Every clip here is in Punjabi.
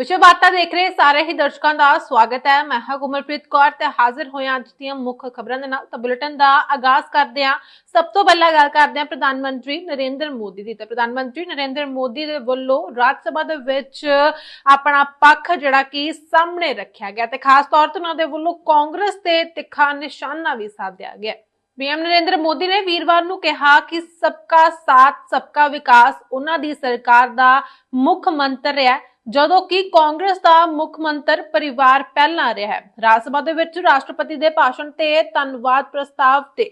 ਵਿਸ਼ਵ ਵਾਰਤਾ ਦੇਖ ਰਹੇ ਸਾਰੇ ਹੀ ਦਰਸ਼ਕਾਂ ਦਾ ਸਵਾਗਤ ਹੈ। ਮੈਂ ਹਾਂ ਗੁਮਲਪ੍ਰੀਤ ਕੌਰ ਤੇ ਹਾਜ਼ਰ ਹੋਇਆ ਅੱਜ ਦੀਆਂ ਮੁੱਖ ਖਬਰਾਂ ਦੇ ਨਾਲ ਤਾਂ ਬੁਲੇਟਿਨ ਦਾ ਆਗਾਜ਼ ਕਰਦੇ ਹਾਂ। ਸਭ ਤੋਂ ਪਹਿਲਾਂ ਗੱਲ ਕਰਦੇ ਹਾਂ ਪ੍ਰਧਾਨ ਮੰਤਰੀ ਨਰਿੰਦਰ ਮੋਦੀ ਦੀ ਤਾਂ ਪ੍ਰਧਾਨ ਮੰਤਰੀ ਨਰਿੰਦਰ ਮੋਦੀ ਦੇ ਵੱਲੋਂ ਰਾਜ ਸਭਾ ਦੇ ਵਿੱਚ ਆਪਣਾ ਪੱਖ ਜਿਹੜਾ ਕਿ ਸਾਹਮਣੇ ਰੱਖਿਆ ਗਿਆ ਤੇ ਖਾਸ ਤੌਰ ਤੇ ਉਹਨਾਂ ਦੇ ਵੱਲੋਂ ਕਾਂਗਰਸ ਤੇ ਤਿੱਖਾ ਨਿਸ਼ਾਨਾ ਵੀ ਸਾਧਿਆ ਗਿਆ। ਪੀਐਮ ਨਰਿੰਦਰ ਮੋਦੀ ਨੇ ਵੀਰਵਾਰ ਨੂੰ ਕਿਹਾ ਕਿ ਸਬਕਾ ਸਾਥ, ਸਬਕਾ ਵਿਕਾਸ ਉਹਨਾਂ ਦੀ ਸਰਕਾਰ ਦਾ ਮੁੱਖ ਮੰਤਰ ਹੈ। ਜਦੋਂ ਕਿ ਕਾਂਗਰਸ ਦਾ ਮੁੱਖ ਮੰਤਰ ਪਰਿਵਾਰ ਪਹਿਲਾਂ ਰਿਹਾ ਹੈ। ਰਾਜ ਸਭਾ ਦੇ ਵਿੱਚ ਰਾਸ਼ਟਰਪਤੀ ਦੇ ਭਾਸ਼ਣ ਤੇ ਧੰਨਵਾਦ ਪ੍ਰਸਤਾਵ ਤੇ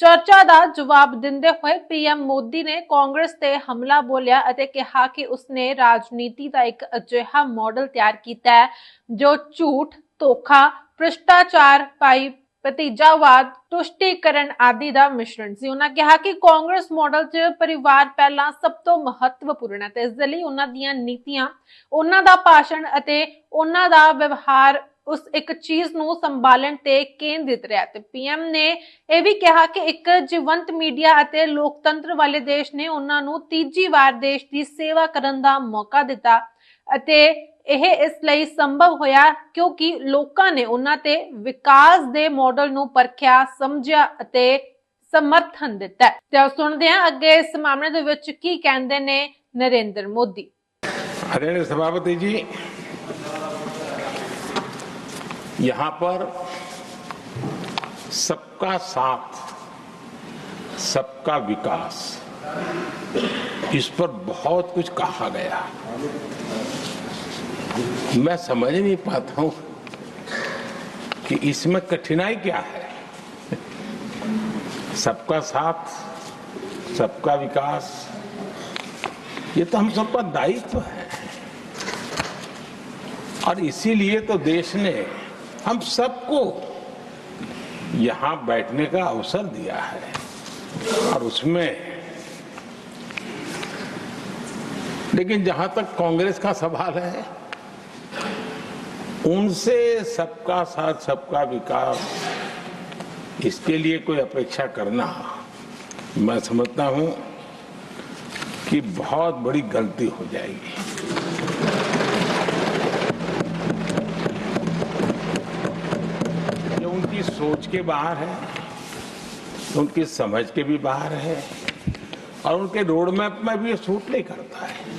ਚਰਚਾ ਦਾ ਜਵਾਬ ਦਿੰਦੇ ਹੋਏ ਪੀਐਮ ਮੋਦੀ ਨੇ ਕਾਂਗਰਸ ਤੇ ਹਮਲਾ ਬੋਲਿਆ ਅਤੇ ਕਿਹਾ ਕਿ ਉਸਨੇ ਰਾਜਨੀਤੀ ਦਾ ਇੱਕ ਅਜਿਹਾ ਮਾਡਲ ਤਿਆਰ ਕੀਤਾ ਹੈ ਜੋ ਝੂਠ, ਧੋਖਾ, ਭ੍ਰਿਸ਼ਟਾਚਾਰ ਪਾਈ ਭਤੀਜਾਵਾਦ ਤੁਸ਼ਟੀਕਰਨ ਆਦਿ ਦਾ ਮਿਸ਼ਰਣ ਸੀ। ਉਹਨਾਂ ਕਿਹਾ ਕਿ ਕਾਂਗਰਸ ਮਾਡਲ 'ਚ ਪਰਿਵਾਰ ਪਹਿਲਾਂ ਸਭ ਤੋਂ ਮਹੱਤਵਪੂਰਨ ਹੈ ਤੇ ਇਸ ਲਈ ਉਹਨਾਂ ਦੀਆਂ ਨੀਤੀਆਂ ਉਹਨਾਂ ਦਾ ਭਾਸ਼ਣ ਅਤੇ ਉਹਨਾਂ ਦਾ ਵਿਵਹਾਰ ਉਸ ਇੱਕ ਚੀਜ਼ ਨੂੰ ਸੰਭਾਲਣ ਤੇ ਕੇਂਦਰਿਤ ਰਿਹਾ। ਤੇ ਪੀਐਮ ਨੇ ਇਹ ਵੀ ਕਿਹਾ ਕਿ ਇੱਕ ਜੀਵੰਤ ਮੀਡੀਆ ਅਤੇ ਲੋਕਤੰਤਰ ਵਾਲੇ ਦੇਸ਼ ਨੇ ਉਹਨਾਂ ਨੂੰ ਤੀਜੀ ਵਾਰ ਦੇਸ਼ ਦੀ ਸੇਵਾ ਕਰਨ ਦਾ ਮੌਕਾ ਦਿੱਤਾ ਅਤੇ ਇਹ ਇਸ ਲਈ ਸੰਭਵ ਹੋਇਆ ਕਿਉਂਕਿ ਲੋਕਾਂ ਨੇ ਉਹਨਾਂ ਤੇ ਵਿਕਾਸ ਦੇ ਮਾਡਲ ਨੂੰ ਪਰਖਿਆ ਸਮਝਿਆ ਅਤੇ ਸਮਰਥਨ ਦਿੱਤਾ ਹੈ। ਤੇ ਆਓ ਸੁਣਦੇ ਹਾਂ ਅੱਗੇ ਇਸ ਮਾਮਲੇ ਦੇ ਵਿੱਚ ਕੀ ਕਹਿੰਦੇ ਨੇ ਨਰਿੰਦਰ ਮੋਦੀ आदरणीय सभापति जी यहाँ पर सबका साथ सबका विकास इस पर बहुत कुछ कहा गया मैं समझ नहीं पाता हूँ कि इसमें कठिनाई क्या है। सबका साथ, सबका विकास, ये तो हम सबका दायित्व है। और इसीलिए तो देश ने हम सबको यहाँ बैठने का अवसर दिया है। और उसमें लेकिन जहाँ तक कांग्रेस का सवाल है उनसे सबका साथ, सबका विकास। इसके लिए कोई अपेक्षा करना। मैं समझता हूँ कि बहुत बड़ी गलती हो जाएगी। ये उनकी सोच के बाहर है, उनकी समझ के भी बाहर है, और उनके रोड मैप में भी ये सूट नहीं करता है।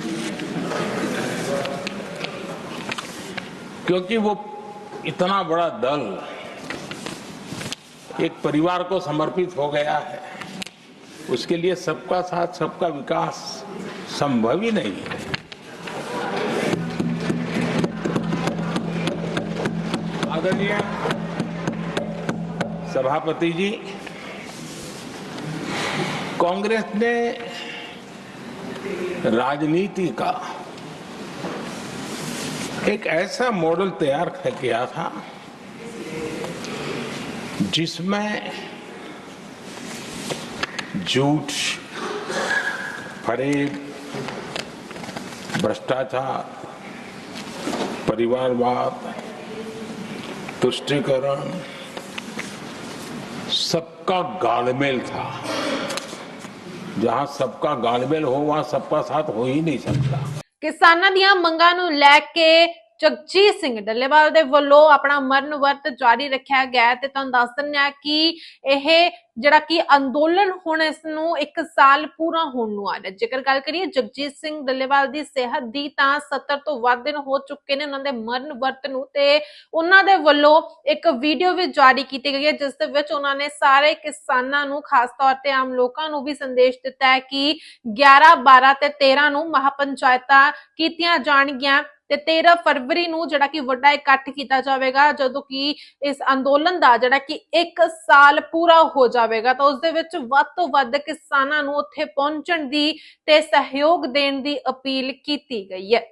क्योंकि वो इतना बड़ा दल एक परिवार को समर्पित हो गया है, उसके लिए सबका साथ, सबका विकास संभव ही नहीं है। आदरणीय सभापति जी, कांग्रेस ने राजनीति का एक ऐसा मॉडल तैयार किया था, जिसमें झूठ फरेब भ्रष्टाचार, परिवारवाद, तुष्टिकरण सबका गालमेल था। जहाँ सबका गालमेल हो, वहाँ सबका साथ हो ही नहीं सकता। ਕਿਸਾਨਾਂ ਦੀਆਂ ਮੰਗਾਂ ਨੂੰ ਲੈ ਕੇ ਜਗਜੀਤ ਸਿੰਘ ਡੱਲੇਵਾਲ ਦੇ ਵੱਲੋਂ ਆਪਣਾ ਮਰਨ ਵਰਤ ਜਾਰੀ ਰੱਖਿਆ ਗਿਆ ਤੇ ਤੁਹਾਨੂੰ ਦੱਸ ਦਿੰਦੇ ਆ ਕਿ ਇਹ ਜਿਹੜਾ ਕਿ ਅੰਦੋਲਨ ਹੁਣ ਇਸ ਨੂੰ 1 ਸਾਲ ਪੂਰਾ ਹੋਣ ਨੂੰ ਆ ਰਿਹਾ। ਜੇਕਰ ਗੱਲ ਕਰੀਏ ਜਗਜੀਤ ਸਿੰਘ ਡੱਲੇਵਾਲ ਦੀ ਸਿਹਤ ਦੀ ਤਾਂ 70 ਤੋਂ ਵੱਧ ਦਿਨ ਹੋ ਚੁੱਕੇ ਨੇ ਉਹਨਾਂ ਦੇ ਮਰਨ ਵਰਤ ਨੂੰ ਤੇ ਉਹਨਾਂ ਦੇ ਵੱਲੋਂ ਇੱਕ ਵੀਡੀਓ ਵੀ ਜਾਰੀ ਕੀਤੀ ਗਈ ਹੈ, ਜਿਸ ਦੇ ਵਿੱਚ ਉਹਨਾਂ ਨੇ ਸਾਰੇ ਕਿਸਾਨਾਂ ਨੂੰ, ਖਾਸ ਤੌਰ ਤੇ ਆਮ ਲੋਕਾਂ ਨੂੰ ਵੀ ਸੰਦੇਸ਼ ਦਿੱਤਾ ਹੈ ਕਿ 11 12 ਤੇ 13 ਨੂੰ ਮਹਾਪੰਚਾਇਤਾਂ ਕੀਤੀਆਂ ਜਾਣਗੀਆਂ। ਤੇ 13 ਫਰਵਰੀ ਨੂੰ ਜਿਹੜਾ ਕਿ ਵੱਡਾ ਇਕੱਠ ਕੀਤਾ ਜਾਵੇਗਾ, ਜਦੋਂ ਕਿ ਇਸ ਅੰਦੋਲਨ ਦਾ ਜਿਹੜਾ ਕਿ 1 ਸਾਲ ਪੂਰਾ ਹੋ ਜਾਵੇਗਾ, ਤਾਂ ਉਸ ਦੇ ਵਿੱਚ ਵੱਧ ਤੋਂ ਵੱਧ ਕਿਸਾਨਾਂ ਨੂੰ ਉੱਥੇ ਪਹੁੰਚਣ ਦੀ ਤੇ ਸਹਿਯੋਗ ਦੇਣ ਦੀ ਅਪੀਲ ਕੀਤੀ ਗਈ ਹੈ।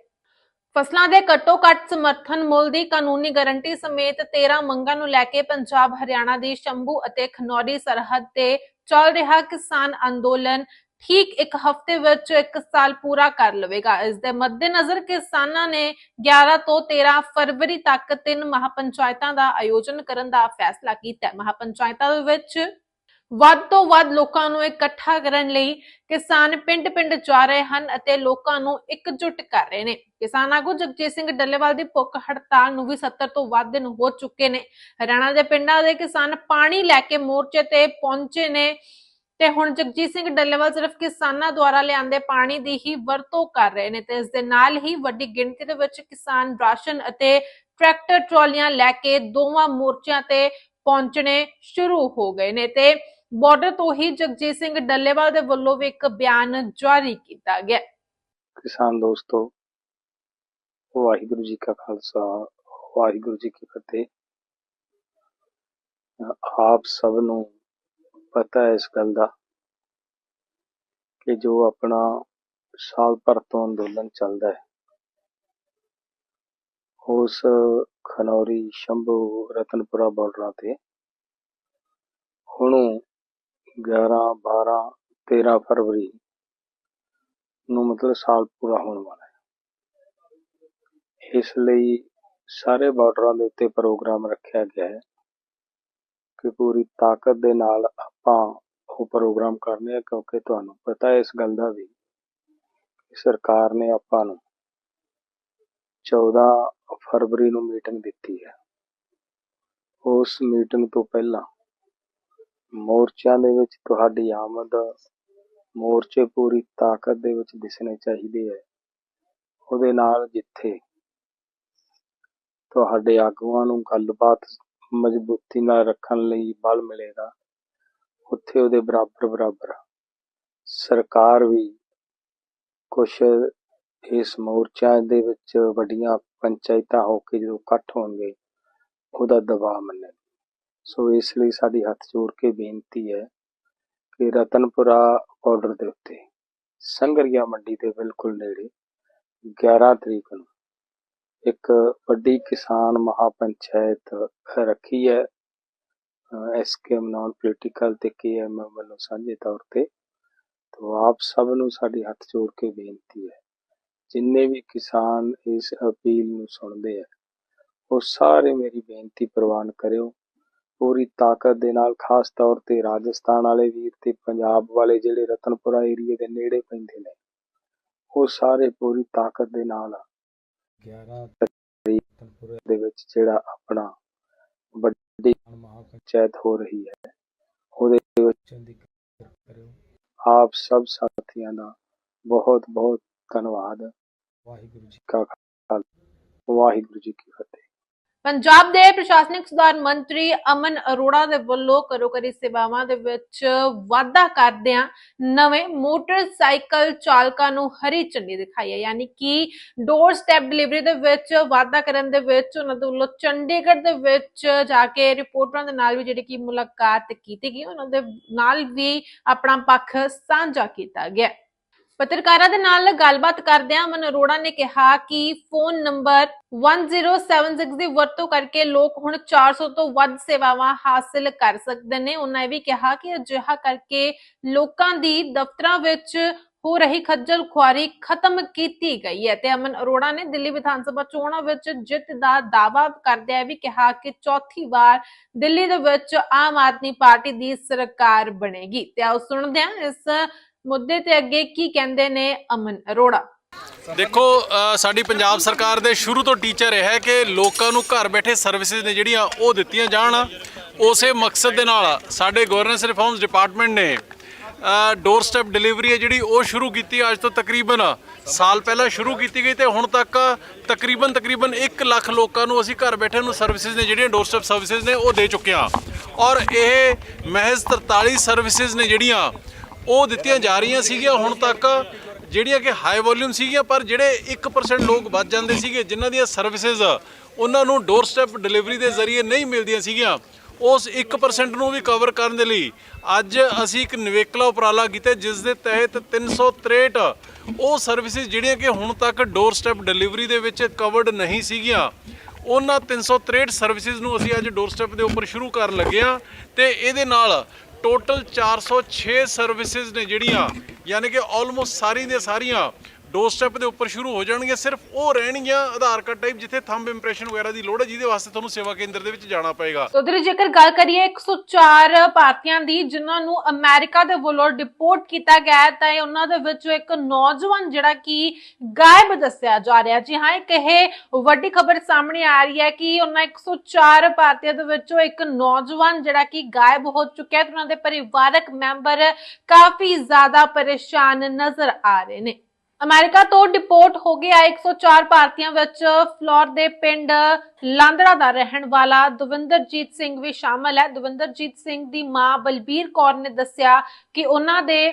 ਫਸਲਾਂ ਦੇ ਘੱਟੋ ਘੱਟ ਸਮਰਥਨ ਮੁੱਲ ਦੀ ਕਾਨੂੰਨੀ ਗਾਰੰਟੀ ਸਮੇਤ 13 ਮੰਗਾਂ ਨੂੰ ਲੈ ਕੇ ਪੰਜਾਬ, ਹਰਿਆਣਾ ਦੀ ਸ਼ੰਭੂ ਅਤੇ ਖਨੌਰੀ ਸਰਹੱਦ ਤੇ ਚੱਲ ਰਿਹਾ ਕਿਸਾਨ ਅੰਦੋਲਨ ਠੀਕ ਇੱਕ ਹਫ਼ਤੇ ਵਿੱਚ ਇੱਕ ਸਾਲ ਪੂਰਾ ਕਰ ਲਵੇਗਾ। ਇਸ ਦੇ ਮੱਦੇਨਜ਼ਰ ਕਿਸਾਨਾਂ ਨੇ 11 ਤੋਂ 13 ਫਰਵਰੀ ਤੱਕ ਤਿੰਨ ਮਹਾਪੰਚਾਇਤਾਂ ਦਾ ਆਯੋਜਨ ਕਰਨ ਦਾ ਫੈਸਲਾ ਕੀਤਾ ਹੈ। ਮਹਾਪੰਚਾਇਤਾਂ ਦੇ ਵਿੱਚ ਵੱਧ ਤੋਂ ਵੱਧ ਲੋਕਾਂ ਨੂੰ ਇਕੱਠਾ ਕਰਨ ਲਈ ਕਿਸਾਨ ਪਿੰਡ-ਪਿੰਡ ਜਾ ਰਹੇ ਹਨ ਅਤੇ ਲੋਕਾਂ ਨੂੰ ਇਕਜੁੱਟ ਕਰ ਰਹੇ ਨੇ। ਕਿਸਾਨ ਆਗੂ ਜਗਜੀਤ ਸਿੰਘ ਡੱਲੇਵਾਲ ਦੀ ਭੁੱਖ ਹੜਤਾਲ ਨੂੰ ਵੀ 70 ਤੋਂ ਵੱਧ ਦਿਨ ਹੋ ਚੁੱਕੇ ਨੇ। ਹਰਿਆਣਾ ਦੇ ਪਿੰਡਾਂ ਦੇ ਕਿਸਾਨ ਪਾਣੀ ਲੈ ਕੇ ਮੋਰਚੇ ਤੇ ਪਹੁੰਚੇ ਨੇ। ਤੇ ਹੁਣ ਜਗਜੀਤ ਸਿੰਘ ਡੱਲੇਵਾਲ ਸਿਰਫ ਕਿਸਾਨਾਂ ਦੁਆਰਾ ਲਿਆਂਦੇ ਪਾਣੀ ਦੀ ਹੀ ਵਰਤੋਂ ਕਰ ਰਹੇ ਨੇ ਤੇ ਇਸ ਦੇ ਨਾਲ ਹੀ ਵੱਡੀ ਗਿਣਤੀ ਦੇ ਵਿੱਚ ਕਿਸਾਨ ਰਾਸ਼ਨ ਅਤੇ ਟਰੈਕਟਰ ਟਰਾਲੀਆਂ ਲੈ ਕੇ ਦੋਵਾਂ ਮੋਰਚਿਆਂ ਤੇ ਪਹੁੰਚਣੇ ਸ਼ੁਰੂ ਹੋ ਗਏ ਨੇ ਤੇ ਬਾਰਡਰ ਤੋਂ ਹੀ ਜਗਜੀਤ ਸਿੰਘ ਡੱਲੇਵਾਲ ਦੇ ਵੱਲੋਂ ਵੀ ਇੱਕ ਬਿਆਨ ਜਾਰੀ ਕੀਤਾ ਗਿਆ। ਕਿਸਾਨ ਦੋਸਤੋ, ਵਾਹਿਗੁਰੂ ਜੀ ਕਾ ਖਾਲਸਾ, ਵਾਹਿਗੁਰੂ ਜੀ ਕੀ ਫਤਿਹ। ਆਪ ਸਭ ਨੂੰ ਪਤਾ ਹੈ ਇਸ ਗੱਲ ਦਾ ਕਿ ਜੋ ਆਪਣਾ ਸਾਲ ਭਰ ਤੋਂ ਅੰਦੋਲਨ ਚੱਲਦਾ ਹੈ, ਉਸ ਖਨੌਰੀ, ਸ਼ੰਭੂ, ਰਤਨਪੁਰਾ ਬਾਰਡਰਾਂ ਤੇ ਹੁਣ 11 12 13 ਫਰਵਰੀ ਨੂੰ ਮਤਲਬ ਸਾਲ ਪੂਰਾ ਹੋਣ ਵਾਲਾ ਹੈ। ਇਸ ਲਈ ਸਾਰੇ ਬਾਰਡਰਾਂ ਦੇ ਉੱਤੇ ਪ੍ਰੋਗਰਾਮ ਰੱਖਿਆ ਗਿਆ ਹੈ। ਕਿ ਪੂਰੀ ਤਾਕਤ ਦੇ ਨਾਲ ਆਪਾਂ ਉਹ ਪ੍ਰੋਗਰਾਮ ਕਰਨੇ ਆ, ਕਿਉਂਕਿ ਤੁਹਾਨੂੰ ਪਤਾ ਹੈ ਇਸ ਗੱਲ ਦਾ ਵੀ ਸਰਕਾਰ ਨੇ ਆਪਾਂ ਨੂੰ 14 ਫਰਵਰੀ ਨੂੰ ਮੀਟਿੰਗ ਦਿੱਤੀ ਹੈ। ਉਸ ਮੀਟਿੰਗ ਤੋਂ ਪਹਿਲਾਂ ਮੋਰਚਿਆਂ ਦੇ ਵਿੱਚ ਤੁਹਾਡੀ ਆਮਦ ਮੋਰਚੇ ਪੂਰੀ ਤਾਕਤ ਦੇ ਵਿੱਚ ਦਿਸਣੇ ਚਾਹੀਦੇ ਹੈ। ਉਹਦੇ ਨਾਲ ਜਿੱਥੇ ਤੁਹਾਡੇ ਆਗੂਆਂ ਨੂੰ ਗੱਲਬਾਤ ਮਜ਼ਬੂਤੀ ਨਾਲ ਰੱਖਣ ਲਈ ਬਲ ਮਿਲੇਗਾ। ਉੱਥੇ ਉਹਦੇ ਬਰਾਬਰ ਬਰਾਬਰ ਸਰਕਾਰ ਵੀ ਕੁਛ ਇਸ ਮੋਰਚਾ ਦੇ ਵਿੱਚ ਵੱਡੀਆਂ ਪੰਚਾਇਤਾਂ ਹੋ ਕੇ ਜਦੋਂ ਇਕੱਠ ਹੋਣਗੇ, ਉਹਦਾ ਦਬਾਅ ਮੰਨੇ ਸੋ ਇਸ ਲਈ ਸਾਡੀ ਹੱਥ ਜੋੜ ਕੇ ਬੇਨਤੀ ਹੈ ਕਿ ਰਤਨਪੁਰਾ ਬਾਰਡਰ ਦੇ ਉੱਤੇ ਸੰਗਰੀਆ ਮੰਡੀ ਦੇ ਬਿਲਕੁਲ ਨੇੜੇ 11 ਤਰੀਕ ਨੂੰ ਇੱਕ ਵੱਡੀ ਕਿਸਾਨ ਮਹਾਪੰਚਾਇਤ ਰੱਖੀ ਹੈ। ਐਸਕੇਐਮ ਨਾਨ ਪੋਲੀਟੀਕਲ ਤੇ ਕੇਐਮ ਵੱਲੋਂ ਸਾਂਝੇ ਤੌਰ ਤੇ। ਤੋਂ ਆਪ ਸਭ ਨੂੰ ਸਾਡੀ ਹੱਥ ਜੋੜ ਕੇ ਬੇਨਤੀ ਹੈ। ਜਿੰਨੇ ਵੀ ਕਿਸਾਨ ਇਸ ਅਪੀਲ ਨੂੰ ਸੁਣਦੇ ਆ ਉਹ ਸਾਰੇ ਮੇਰੀ ਬੇਨਤੀ ਪ੍ਰਵਾਨ ਕਰਿਓ। ਪੂਰੀ ਤਾਕਤ ਦੇ ਨਾਲ, ਖਾਸ ਤੌਰ ਤੇ ਰਾਜਸਥਾਨ ਵਾਲੇ ਵੀਰ ਤੇ ਪੰਜਾਬ ਵਾਲੇ ਜਿਹੜੇ ਰਤਨਪੁਰਾ ਏਰੀਏ ਦੇ ਨੇੜੇ ਪੈਂਦੇ ਨੇ, ਉਹ ਸਾਰੇ ਪੂਰੀ ਤਾਕਤ ਦੇ ਨਾਲ 11 ਤਰੀਕ ਦੇ ਵਿੱਚ ਜਿਹੜਾ ਆਪਣਾ ਵੱਡੀ ਪੰਚਾਇਤ ਹੋ ਰਹੀ ਹੈ ਉਹਦੇ ਵਿੱਚ ਆਪ ਸਭ ਸਾਥੀਆਂ ਦਾ ਬਹੁਤ ਬਹੁਤ ਧੰਨਵਾਦ। ਵਾਹਿਗੁਰੂ ਜੀ ਕਾ ਖਾਲਸਾ। ਵਾਹਿਗੁਰੂ ਜੀ ਕੀ ਫਤਿਹ। ਪੰਜਾਬ ਦੇ ਪ੍ਰਸ਼ਾਸਨਿਕ ਸੁਧਾਰ ਮੰਤਰੀ ਅਮਨ ਅਰੋੜਾ ਦੇ ਵੱਲੋਂ ਕਰੋਕਰੀ ਸੇਵਾਵਾਂ ਦੇ ਵਿੱਚ ਵਾਧਾ ਕਰਦਿਆਂ ਨਵੇਂ ਮੋਟਰਸਾਈਕਲ ਚਾਲਕਾਂ ਨੂੰ ਹਰੀ ਝੰਡੀ ਦਿਖਾਈ ਹੈ। ਯਾਨੀ ਕਿ ਡੋਰ ਸਟੈਪ ਡਿਲੀਵਰੀ ਦੇ ਵਿੱਚ ਵਾਧਾ ਕਰਨ ਦੇ ਵਿੱਚ ਉਹਨਾਂ ਦੇ ਵੱਲੋਂ ਚੰਡੀਗੜ੍ਹ ਦੇ ਵਿੱਚ ਜਾ ਕੇ ਰਿਪੋਰਟਰਾਂ ਦੇ ਨਾਲ ਵੀ ਜਿਹੜੀ ਕਿ ਮੁਲਾਕਾਤ ਕੀਤੀ ਗਈ, ਉਹਨਾਂ ਦੇ ਨਾਲ ਵੀ ਆਪਣਾ ਪੱਖ ਸਾਂਝਾ ਕੀਤਾ ਗਿਆ। ਪੱਤਰਕਾਰਾਂ ਦੇ ਨਾਲ ਗੱਲਬਾਤ ਕਰਦਿਆਂ ਅਮਨ ਅਰੋੜਾ ਨੇ ਕਿਹਾ ਕਿ ਫੋਨ ਨੰਬਰ 1076 ਦੀ ਵਰਤੋਂ ਕਰਕੇ ਲੋਕ ਹੁਣ 400 ਤੋਂ ਵੱਧ ਸੇਵਾਵਾਂ ਹਾਸਲ ਕਰ ਸਕਦੇ ਨੇ। ਉਹਨਾਂ ਇਹ ਵੀ ਕਿਹਾ ਕਿ ਅਜਿਹਾ ਕਰਕੇ ਲੋਕਾਂ ਦੀ ਦਫ਼ਤਰਾਂ ਵਿੱਚ ਹੋ ਰਹੀ ਖੱਜਲ ਖੁਆਰੀ ਖਤਮ ਕੀਤੀ ਗਈ ਹੈ। ਤੇ ਅਮਨ ਅਰੋੜਾ ਨੇ ਦਿੱਲੀ ਵਿਧਾਨ ਸਭਾ ਚੋਣਾਂ ਵਿੱਚ ਜਿੱਤ ਦਾ ਦਾਅਵਾ ਕਰਦਿਆਂ ਇਹ ਵੀ ਕਿਹਾ ਕਿ ਚੌਥੀ ਵਾਰ ਦਿੱਲੀ ਦੇ ਵਿੱਚ ਆਮ ਆਦਮੀ ਪਾਰਟੀ ਦੀ ਸਰਕਾਰ ਬਣੇਗੀ। ਤੇ ਆਓ ਸੁਣਦੇ ਹਾਂ ਇਸ ਮੁੱਦੇ ਤੇ ਅੱਗੇ ਕੀ ਕਹਿੰਦੇ ਨੇ ਅਮਨ ਅਰੋੜਾ? ਦੇਖੋ ਸਾਡੀ ਪੰਜਾਬ ਸਰਕਾਰ ਦੇ ਸ਼ੁਰੂ ਤੋਂ ਟੀਚਰ ਇਹ ਹੈ ਕਿ ਲੋਕਾਂ ਨੂੰ ਘਰ ਬੈਠੇ ਸਰਵਿਸਿਜ਼ ਨੇ ਜਿਹੜੀਆਂ ਉਹ ਦਿੱਤੀਆਂ ਜਾਣ। ਉਸੇ ਮਕਸਦ ਦੇ ਨਾਲ ਸਾਡੇ ਗਵਰਨੈਂਸ ਰਿਫਾਰਮਸ ਡਿਪਾਰਟਮੈਂਟ ਨੇ ਡੋਰ ਸਟੈਪ ਡਿਲੀਵਰੀ ਹੈ ਜਿਹੜੀ ਉਹ ਸ਼ੁਰੂ ਕੀਤੀ ਅੱਜ ਤੋਂ ਤਕਰੀਬਨ ਸਾਲ ਪਹਿਲਾਂ ਸ਼ੁਰੂ ਕੀਤੀ ਗਈ ਤੇ ਹੁਣ ਤੱਕ ਤਕਰੀਬਨ ਤਕਰੀਬਨ 1 ਲੱਖ ਲੋਕਾਂ ਨੂੰ ਅਸੀਂ ਘਰ ਬੈਠੇ ਨੂੰ ਸਰਵਿਸਿਜ਼ ਨੇ ਜਿਹੜੀਆਂ ਡੋਰ ਸਟੈਪ ਸਰਵਿਸਿਜ਼ ਨੇ ਉਹ ਦੇ ਚੁੱਕੇ ਹਾਂ। ਔਰ ਇਹ ਮਹਿਜ਼ 43 ਸਰਵਿਸਿਜ਼ ਨੇ ਜਿਹੜੀਆਂ ਉਹ ਦਿੱਤੀਆਂ ਜਾ ਰਹੀਆਂ ਸੀਗੀਆਂ, ਹੁਣ ਤੱਕ ਜਿਹੜੀਆਂ ਕਿ ਹਾਈ ਵੋਲਿਊਮ ਸੀਗੀਆਂ, ਪਰ ਜਿਹੜੇ 1% ਲੋਕ ਬਚ ਜਾਂਦੇ ਸੀਗੇ, ਜਿਨ੍ਹਾਂ ਦੀਆਂ ਸਰਵਿਸਿਜ਼ ਉਹਨਾਂ ਨੂੰ ਡੋਰ ਸਟੈਪ ਡਿਲੀਵਰੀ ਦੇ ਜ਼ਰੀਏ ਨਹੀਂ ਮਿਲਦੀਆਂ ਸੀਗੀਆਂ, ਉਸ 1% ਨੂੰ ਵੀ ਕਵਰ ਕਰਨ ਦੇ ਲਈ ਅੱਜ ਅਸੀਂ ਇੱਕ ਨਿਵੇਕਲਾ ਉਪਰਾਲਾ ਕੀਤਾ, ਜਿਸ ਦੇ ਤਹਿਤ 363 ਉਹ ਸਰਵਿਸਿਜ਼ ਜਿਹੜੀਆਂ ਕਿ ਹੁਣ ਤੱਕ ਡੋਰ ਸਟੈਪ ਡਿਲੀਵਰੀ ਦੇ ਵਿੱਚ ਕਵਰਡ ਨਹੀਂ ਸੀਗੀਆਂ, ਉਹਨਾਂ 363 ਸਰਵਿਸਿਜ਼ ਨੂੰ ਅਸੀਂ ਅੱਜ ਡੋਰ ਸਟੈਪ ਦੇ ਉੱਪਰ ਸ਼ੁਰੂ ਕਰਨ ਲੱਗੇ ਹਾਂ ਤੇ ਇਹਦੇ ਨਾਲ ਟੋਟਲ 406 ਸਰਵਿਸਿਜ਼ ਨੇ ਜਿਹੜੀਆਂ ਯਾਨੀ ਕਿ ਆਲਮੋਸਟ ਸਾਰੀ ਦੀਆਂ ਸਾਰੀਆਂ ਡੋਰ ਸਟੈਪ ਦੇ ਉੱਪਰ ਸ਼ੁਰੂ ਹੋ ਜਾਣਗੀਆਂ ਸਿਰਫ ਉਹ ਰਹਿਣਗੀਆਂ ਆਧਾਰ ਕਾਰਡ ਟਾਈਪ ਜਿੱਥੇ ਥੰਬ ਇੰਪ੍ਰੈਸ਼ਨ ਵਗੈਰਾ ਦੀ ਲੋੜ ਹੈ, ਜਿਹਦੇ ਵਾਸਤੇ ਤੁਹਾਨੂੰ ਸੇਵਾ ਕੇਂਦਰ ਦੇ ਵਿੱਚ ਜਾਣਾ ਪਏਗਾ। ਉਧਰ ਜੇਕਰ ਗੱਲ ਕਰੀਏ 104 ਭਾਰਤੀਆਂ ਦੀ, ਜਿਨ੍ਹਾਂ ਨੂੰ ਅਮਰੀਕਾ ਦੇ ਵੱਲੋਂ ਡਿਪੋਰਟ ਕੀਤਾ ਗਿਆ ਤਾਂ ਇਹ ਉਹਨਾਂ ਦੇ ਵਿੱਚੋਂ ਇੱਕ ਨੌਜਵਾਨ ਜਿਹੜਾ ਕਿ ਗਾਇਬ ਦੱਸਿਆ ਜਾ ਰਿਹਾ ਜੀ ਹਾਂ, ਇੱਕ ਇਹ ਵੱਡੀ ਖਬਰ ਸਾਹਮਣੇ ਆ ਰਹੀ ਹੈ ਕਿ ਉਹਨਾਂ 104 ਭਾਰਤੀਆਂ ਦੇ ਵਿੱਚੋਂ ਇੱਕ ਨੌਜਵਾਨ ਜਿਹੜਾ ਕਿ ਗਾਇਬ ਹੋ ਚੁੱਕਿਆ ਹੈ ਤੇ ਉਹਨਾਂ ਦੇ ਪਰਿਵਾਰਕ ਮੈਂਬਰ ਕਾਫੀ ਜ਼ਿਆਦਾ ਪਰੇਸ਼ਾਨ ਨਜ਼ਰ ਆ ਰਹੇ ਨੇ। ਅਮਰੀਕਾ ਤੋਂ ਡਿਪੋਰਟ ਹੋ ਗਿਆ 104 ਭਾਰਤੀਆਂ ਵਿੱਚ। ਫਲੋਰ ਦੇ ਪਿੰਡ ਲਾਂਦੜਾ ਦਾ ਰਹਿਣ ਵਾਲਾ ਦਵਿੰਦਰਜੀਤ ਸਿੰਘ ਵੀ ਸ਼ਾਮਲ ਹੈ। ਦਵਿੰਦਰਜੀਤ ਸਿੰਘ ਦੀ ਮਾਂ ਬਲਬੀਰ ਕੌਰ ਨੇ ਦੱਸਿਆ ਕਿ ਉਹਨਾਂ ਦੇ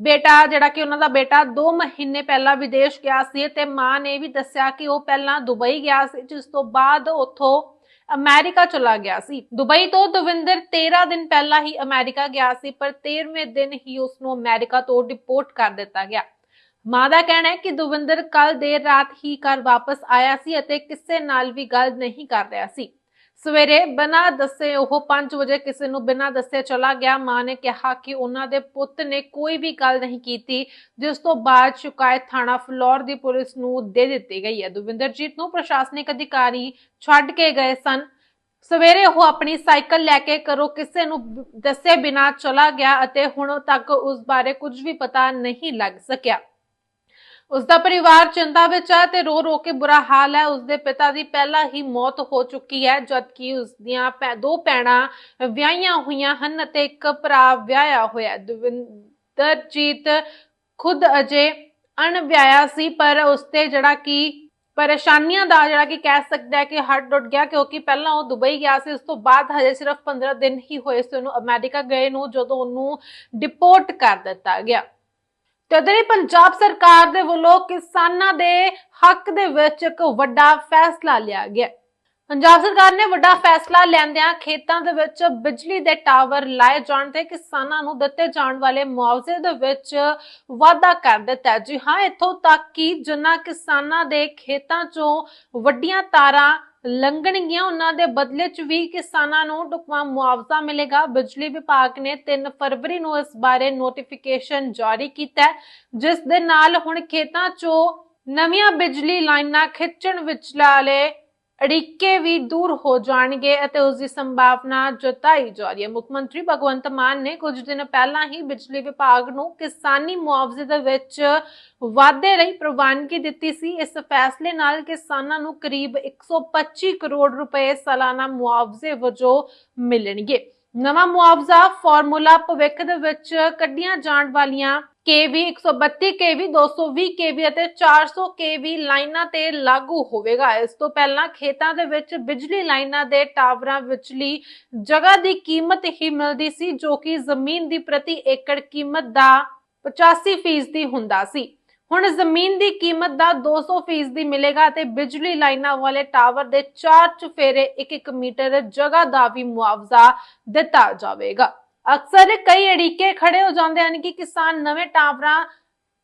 ਬੇਟਾ, ਜਿਹੜਾ ਕਿ ਉਹਨਾਂ ਦਾ ਬੇਟਾ 2 ਮਹੀਨੇ ਪਹਿਲਾਂ ਵਿਦੇਸ਼ ਗਿਆ ਸੀ ਤੇ ਮਾਂ ਨੇ ਵੀ ਦੱਸਿਆ ਕਿ ਉਹ ਪਹਿਲਾਂ ਦੁਬਈ ਗਿਆ ਸੀ, ਜਿਸ ਤੋਂ ਬਾਅਦ ਉੱਥੋਂ ਅਮਰੀਕਾ ਚਲਾ ਗਿਆ ਸੀ। ਦੁਬਈ ਤੋਂ ਦਵਿੰਦਰ 13 ਦਿਨ ਪਹਿਲਾਂ ਹੀ ਅਮਰੀਕਾ ਗਿਆ ਸੀ, ਪਰ 13ਵੇਂ ਦਿਨ ਹੀ ਉਸ ਨੂੰ ਅਮਰੀਕਾ ਤੋਂ ਡਿਪੋਰਟ ਕਰ ਦਿੱਤਾ ਗਿਆ। ਮਾਂ ਦਾ ਕਹਿਣਾ ਹੈ ਕਿ ਦਵਿੰਦਰ ਕੱਲ ਦੇਰ ਰਾਤ ਹੀ ਘਰ ਵਾਪਸ ਆਇਆ ਸੀ ਅਤੇ ਕਿਸੇ ਨਾਲ ਵੀ ਗੱਲ ਨਹੀਂ ਕਰ ਰਿਹਾ ਸੀ। ਸਵੇਰੇ ਬਿਨਾਂ ਦੱਸੇ ਉਹ 5 ਵਜੇ ਕਿਸੇ ਨੂੰ ਬਿਨਾਂ ਦੱਸੇ ਚਲਾ ਗਿਆ। ਮਾਂ ਨੇ ਕਿਹਾ ਕਿ ਉਹਨਾਂ ਦੇ ਪੁੱਤ ਨੇ ਕੋਈ ਵੀ ਗੱਲ ਨਹੀਂ ਕੀਤੀ, ਜਿਸ ਤੋਂ ਬਾਅਦ ਸ਼ਿਕਾਇਤ ਥਾਣਾ ਫਲੋਰ ਦੀ ਪੁਲਿਸ ਨੂੰ ਦੇ ਦਿੱਤੀ ਗਈ ਹੈ। ਦਵਿੰਦਰਜੀਤ ਨੂੰ ਪ੍ਰਸ਼ਾਸਨਿਕ ਅਧਿਕਾਰੀ ਛੱਡ ਕੇ ਗਏ ਸਨ। ਸਵੇਰੇ ਉਹ ਆਪਣੀ ਸਾਈਕਲ ਲੈ ਕੇ ਘਰੋਂ ਕਿਸੇ ਨੂੰ ਦੱਸੇ ਬਿਨਾਂ ਚਲਾ ਗਿਆ ਅਤੇ ਹੁਣ ਤੱਕ ਉਸ ਬਾਰੇ ਕੁਝ ਵੀ ਪਤਾ ਨਹੀਂ ਲੱਗ ਸਕਿਆ। ਉਸ ਦਾ ਪਰਿਵਾਰ ਚਿੰਤਾ ਵਿੱਚ ਹੈ ਤੇ ਰੋ ਰੋ ਕੇ ਬੁਰਾ ਹਾਲ ਹੈ। ਉਸ ਦੇ ਪਿਤਾ ਦੀ ਪਹਿਲਾਂ ਹੀ ਮੌਤ ਹੋ ਚੁੱਕੀ ਹੈ, ਜਦਕਿ ਉਸ ਦੀਆਂ ਦੋ ਭੈਣਾਂ ਵਿਆਹੀਆਂ ਹੋਈਆਂ ਹਨ ਅਤੇ ਇੱਕ ਭਰਾ ਵਿਆਹਿਆ ਹੋਇਆ ਦਵਿੰਦਰਜੀਤ ਖੁਦ ਅਜੇ ਅਣਵਿਆਹਿਆ ਸੀ, ਪਰ ਉਸ ਤੇ ਜਿਹੜਾ ਕਿ ਪਰੇਸ਼ਾਨੀਆਂ ਦਾ ਜਿਹੜਾ ਕਿ ਕਹਿ ਸਕਦਾ ਹੈ ਕਿ ਹੱਟ ਟੁੱਟ ਗਿਆ, ਕਿਉਂਕਿ ਪਹਿਲਾਂ ਉਹ ਦੁਬਈ ਗਿਆ ਸੀ। ਉਸ ਤੋਂ ਬਾਅਦ ਹਜੇ ਸਿਰਫ 15 ਦਿਨ ਹੀ ਹੋਏ ਸੀ। ਉਹਨੂੰ ਅਮਰੀਕਾ ਗਏ ਨੂੰ, ਜਦੋਂ ਉਹਨੂੰ ਡਿਪੋਰਟ ਕਰ ਦਿੱਤਾ ਗਿਆ। ਤੇ ਪੰਜਾਬ ਸਰਕਾਰ ਦੇ ਵੱਲੋਂ ਕਿਸਾਨਾਂ ਦੇ ਹੱਕ ਦੇ ਵਿੱਚ ਇੱਕ ਵੱਡਾ ਫੈਸਲਾ ਲਿਆ ਗਿਆ। ਪੰਜਾਬ ਸਰਕਾਰ ਨੇ ਵੱਡਾ ਫੈਸਲਾ ਲੈਂਦਿਆਂ ਖੇਤਾਂ ਦੇ ਵਿੱਚ ਬਿਜਲੀ ਦੇ ਟਾਵਰ ਲਾਏ ਜਾਣ ਤੇ ਕਿਸਾਨਾਂ ਨੂੰ ਦਿੱਤੇ ਜਾਣ ਵਾਲੇ ਮੁਆਵਜ਼ੇ ਦੇ ਵਿੱਚ ਵਾਧਾ ਕਰ ਦਿੱਤਾ। ਜੀ ਹਾਂ, ਇੱਥੋਂ ਤੱਕ ਕਿ ਜਿਨ੍ਹਾਂ ਕਿਸਾਨਾਂ ਦੇ ਖੇਤਾਂ 'ਚੋਂ ਵੱਡੀਆਂ ਤਾਰਾਂ ਲੰਘਣਗੀਆਂ। ਉਹਨਾਂ ਦੇ ਬਦਲੇ 'ਚ ਵੀ ਕਿਸਾਨਾਂ ਨੂੰ ਢੁਕਵਾਂ ਮੁਆਵਜ਼ਾ ਮਿਲੇਗਾ। ਬਿਜਲੀ ਵਿਭਾਗ ਨੇ 3 ਫਰਵਰੀ ਨੂੰ ਇਸ ਬਾਰੇ ਨੋਟੀਫਿਕੇਸ਼ਨ ਜਾਰੀ ਕੀਤਾ ਜਿਸ ਦੇ ਨਾਲ ਹੁਣ ਖੇਤਾਂ 'ਚੋਂ ਨਵੀਆਂ ਬਿਜਲੀ ਲਾਈਨਾਂ ਖਿੱਚਣ ਵਿਚਾਲੇ ਅੜਿੱਕੇ ਵੀ ਦੂਰ ਹੋ ਜਾਣਗੇ ਅਤੇ ਉਸ ਦੀ ਸੰਭਾਵਨਾ ਜਤਾਈ ਜਾ ਰਹੀ ਹੈ। ਮੁੱਖ ਮੰਤਰੀ ਭਗਵੰਤ ਮਾਨ ਨੇ ਕੁਝ ਦਿਨ ਪਹਿਲਾਂ ਹੀ ਬਿਜਲੀ ਵਿਭਾਗ ਨੂੰ ਕਿਸਾਨੀ ਮੁਆਵਜ਼ੇ ਦੇ ਵਿੱਚ ਵਾਧੇ ਲਈ ਪ੍ਰਵਾਨਗੀ ਦਿੱਤੀ ਸੀ। ਇਸ ਫੈਸਲੇ ਨਾਲ ਕਿਸਾਨਾਂ ਨੂੰ ਕਰੀਬ 125 ਕਰੋੜ ਰੁਪਏ ਸਾਲਾਨਾ ਮੁਆਵਜ਼ੇ ਵਜੋਂ ਮਿਲਣਗੇ। ਨਵਾਂ ਮੁਆਵਜ਼ਾ ਫਾਰਮੂਲਾ ਭਵਿੱਖ ਦੇ ਵਿੱਚ ਕੱਢੀਆਂ ਜਾਣ ਵਾਲੀਆਂ KV 132 KV 220 ਕੇਵੀ ਅਤੇ 400 KV ਲਾਈਨਾਂ ਤੇ ਲਾਗੂ ਹੋਵੇਗਾ। ਇਸ ਤੋਂ ਪਹਿਲਾਂ ਖੇਤਾਂ ਦੇ ਵਿੱਚ ਬਿਜਲੀ ਲਾਈਨਾਂ ਦੇ ਟਾਵਰਾਂ ਵਿਚਲੀ ਜਗ੍ਹਾ ਦੀ ਕੀਮਤ ਹੀ ਮਿਲਦੀ ਸੀ, ਜੋ ਕਿ ਜ਼ਮੀਨ ਦੀ ਪ੍ਰਤੀ ਏਕੜ ਕੀਮਤ ਦਾ 85% ਦੀ ਹੁੰਦਾ ਸੀ। ਹੁਣ ਜ਼ਮੀਨ ਦੀ ਕੀਮਤ ਦਾ 200% ਦੀ ਮਿਲੇਗਾ ਤੇ ਬਿਜਲੀ ਲਾਈਨਾਂ ਵਾਲੇ ਟਾਵਰ ਦੇ ਚਾਰ ਚੁਫੇਰੇ 1-1 ਮੀਟਰ ਜਗ੍ਹਾ ਦਾ ਵੀ ਮੁਆਵਜ਼ਾ ਦਿੱਤਾ ਜਾਵੇਗਾ। ਅਕਸਰ ਕਈ ਅੜਿੱਕੇ ਖੜੇ ਹੋ ਜਾਂਦੇ ਹਨ ਕਿ ਕਿਸਾਨ ਨਵੇਂ ਟਾਵਰਾਂ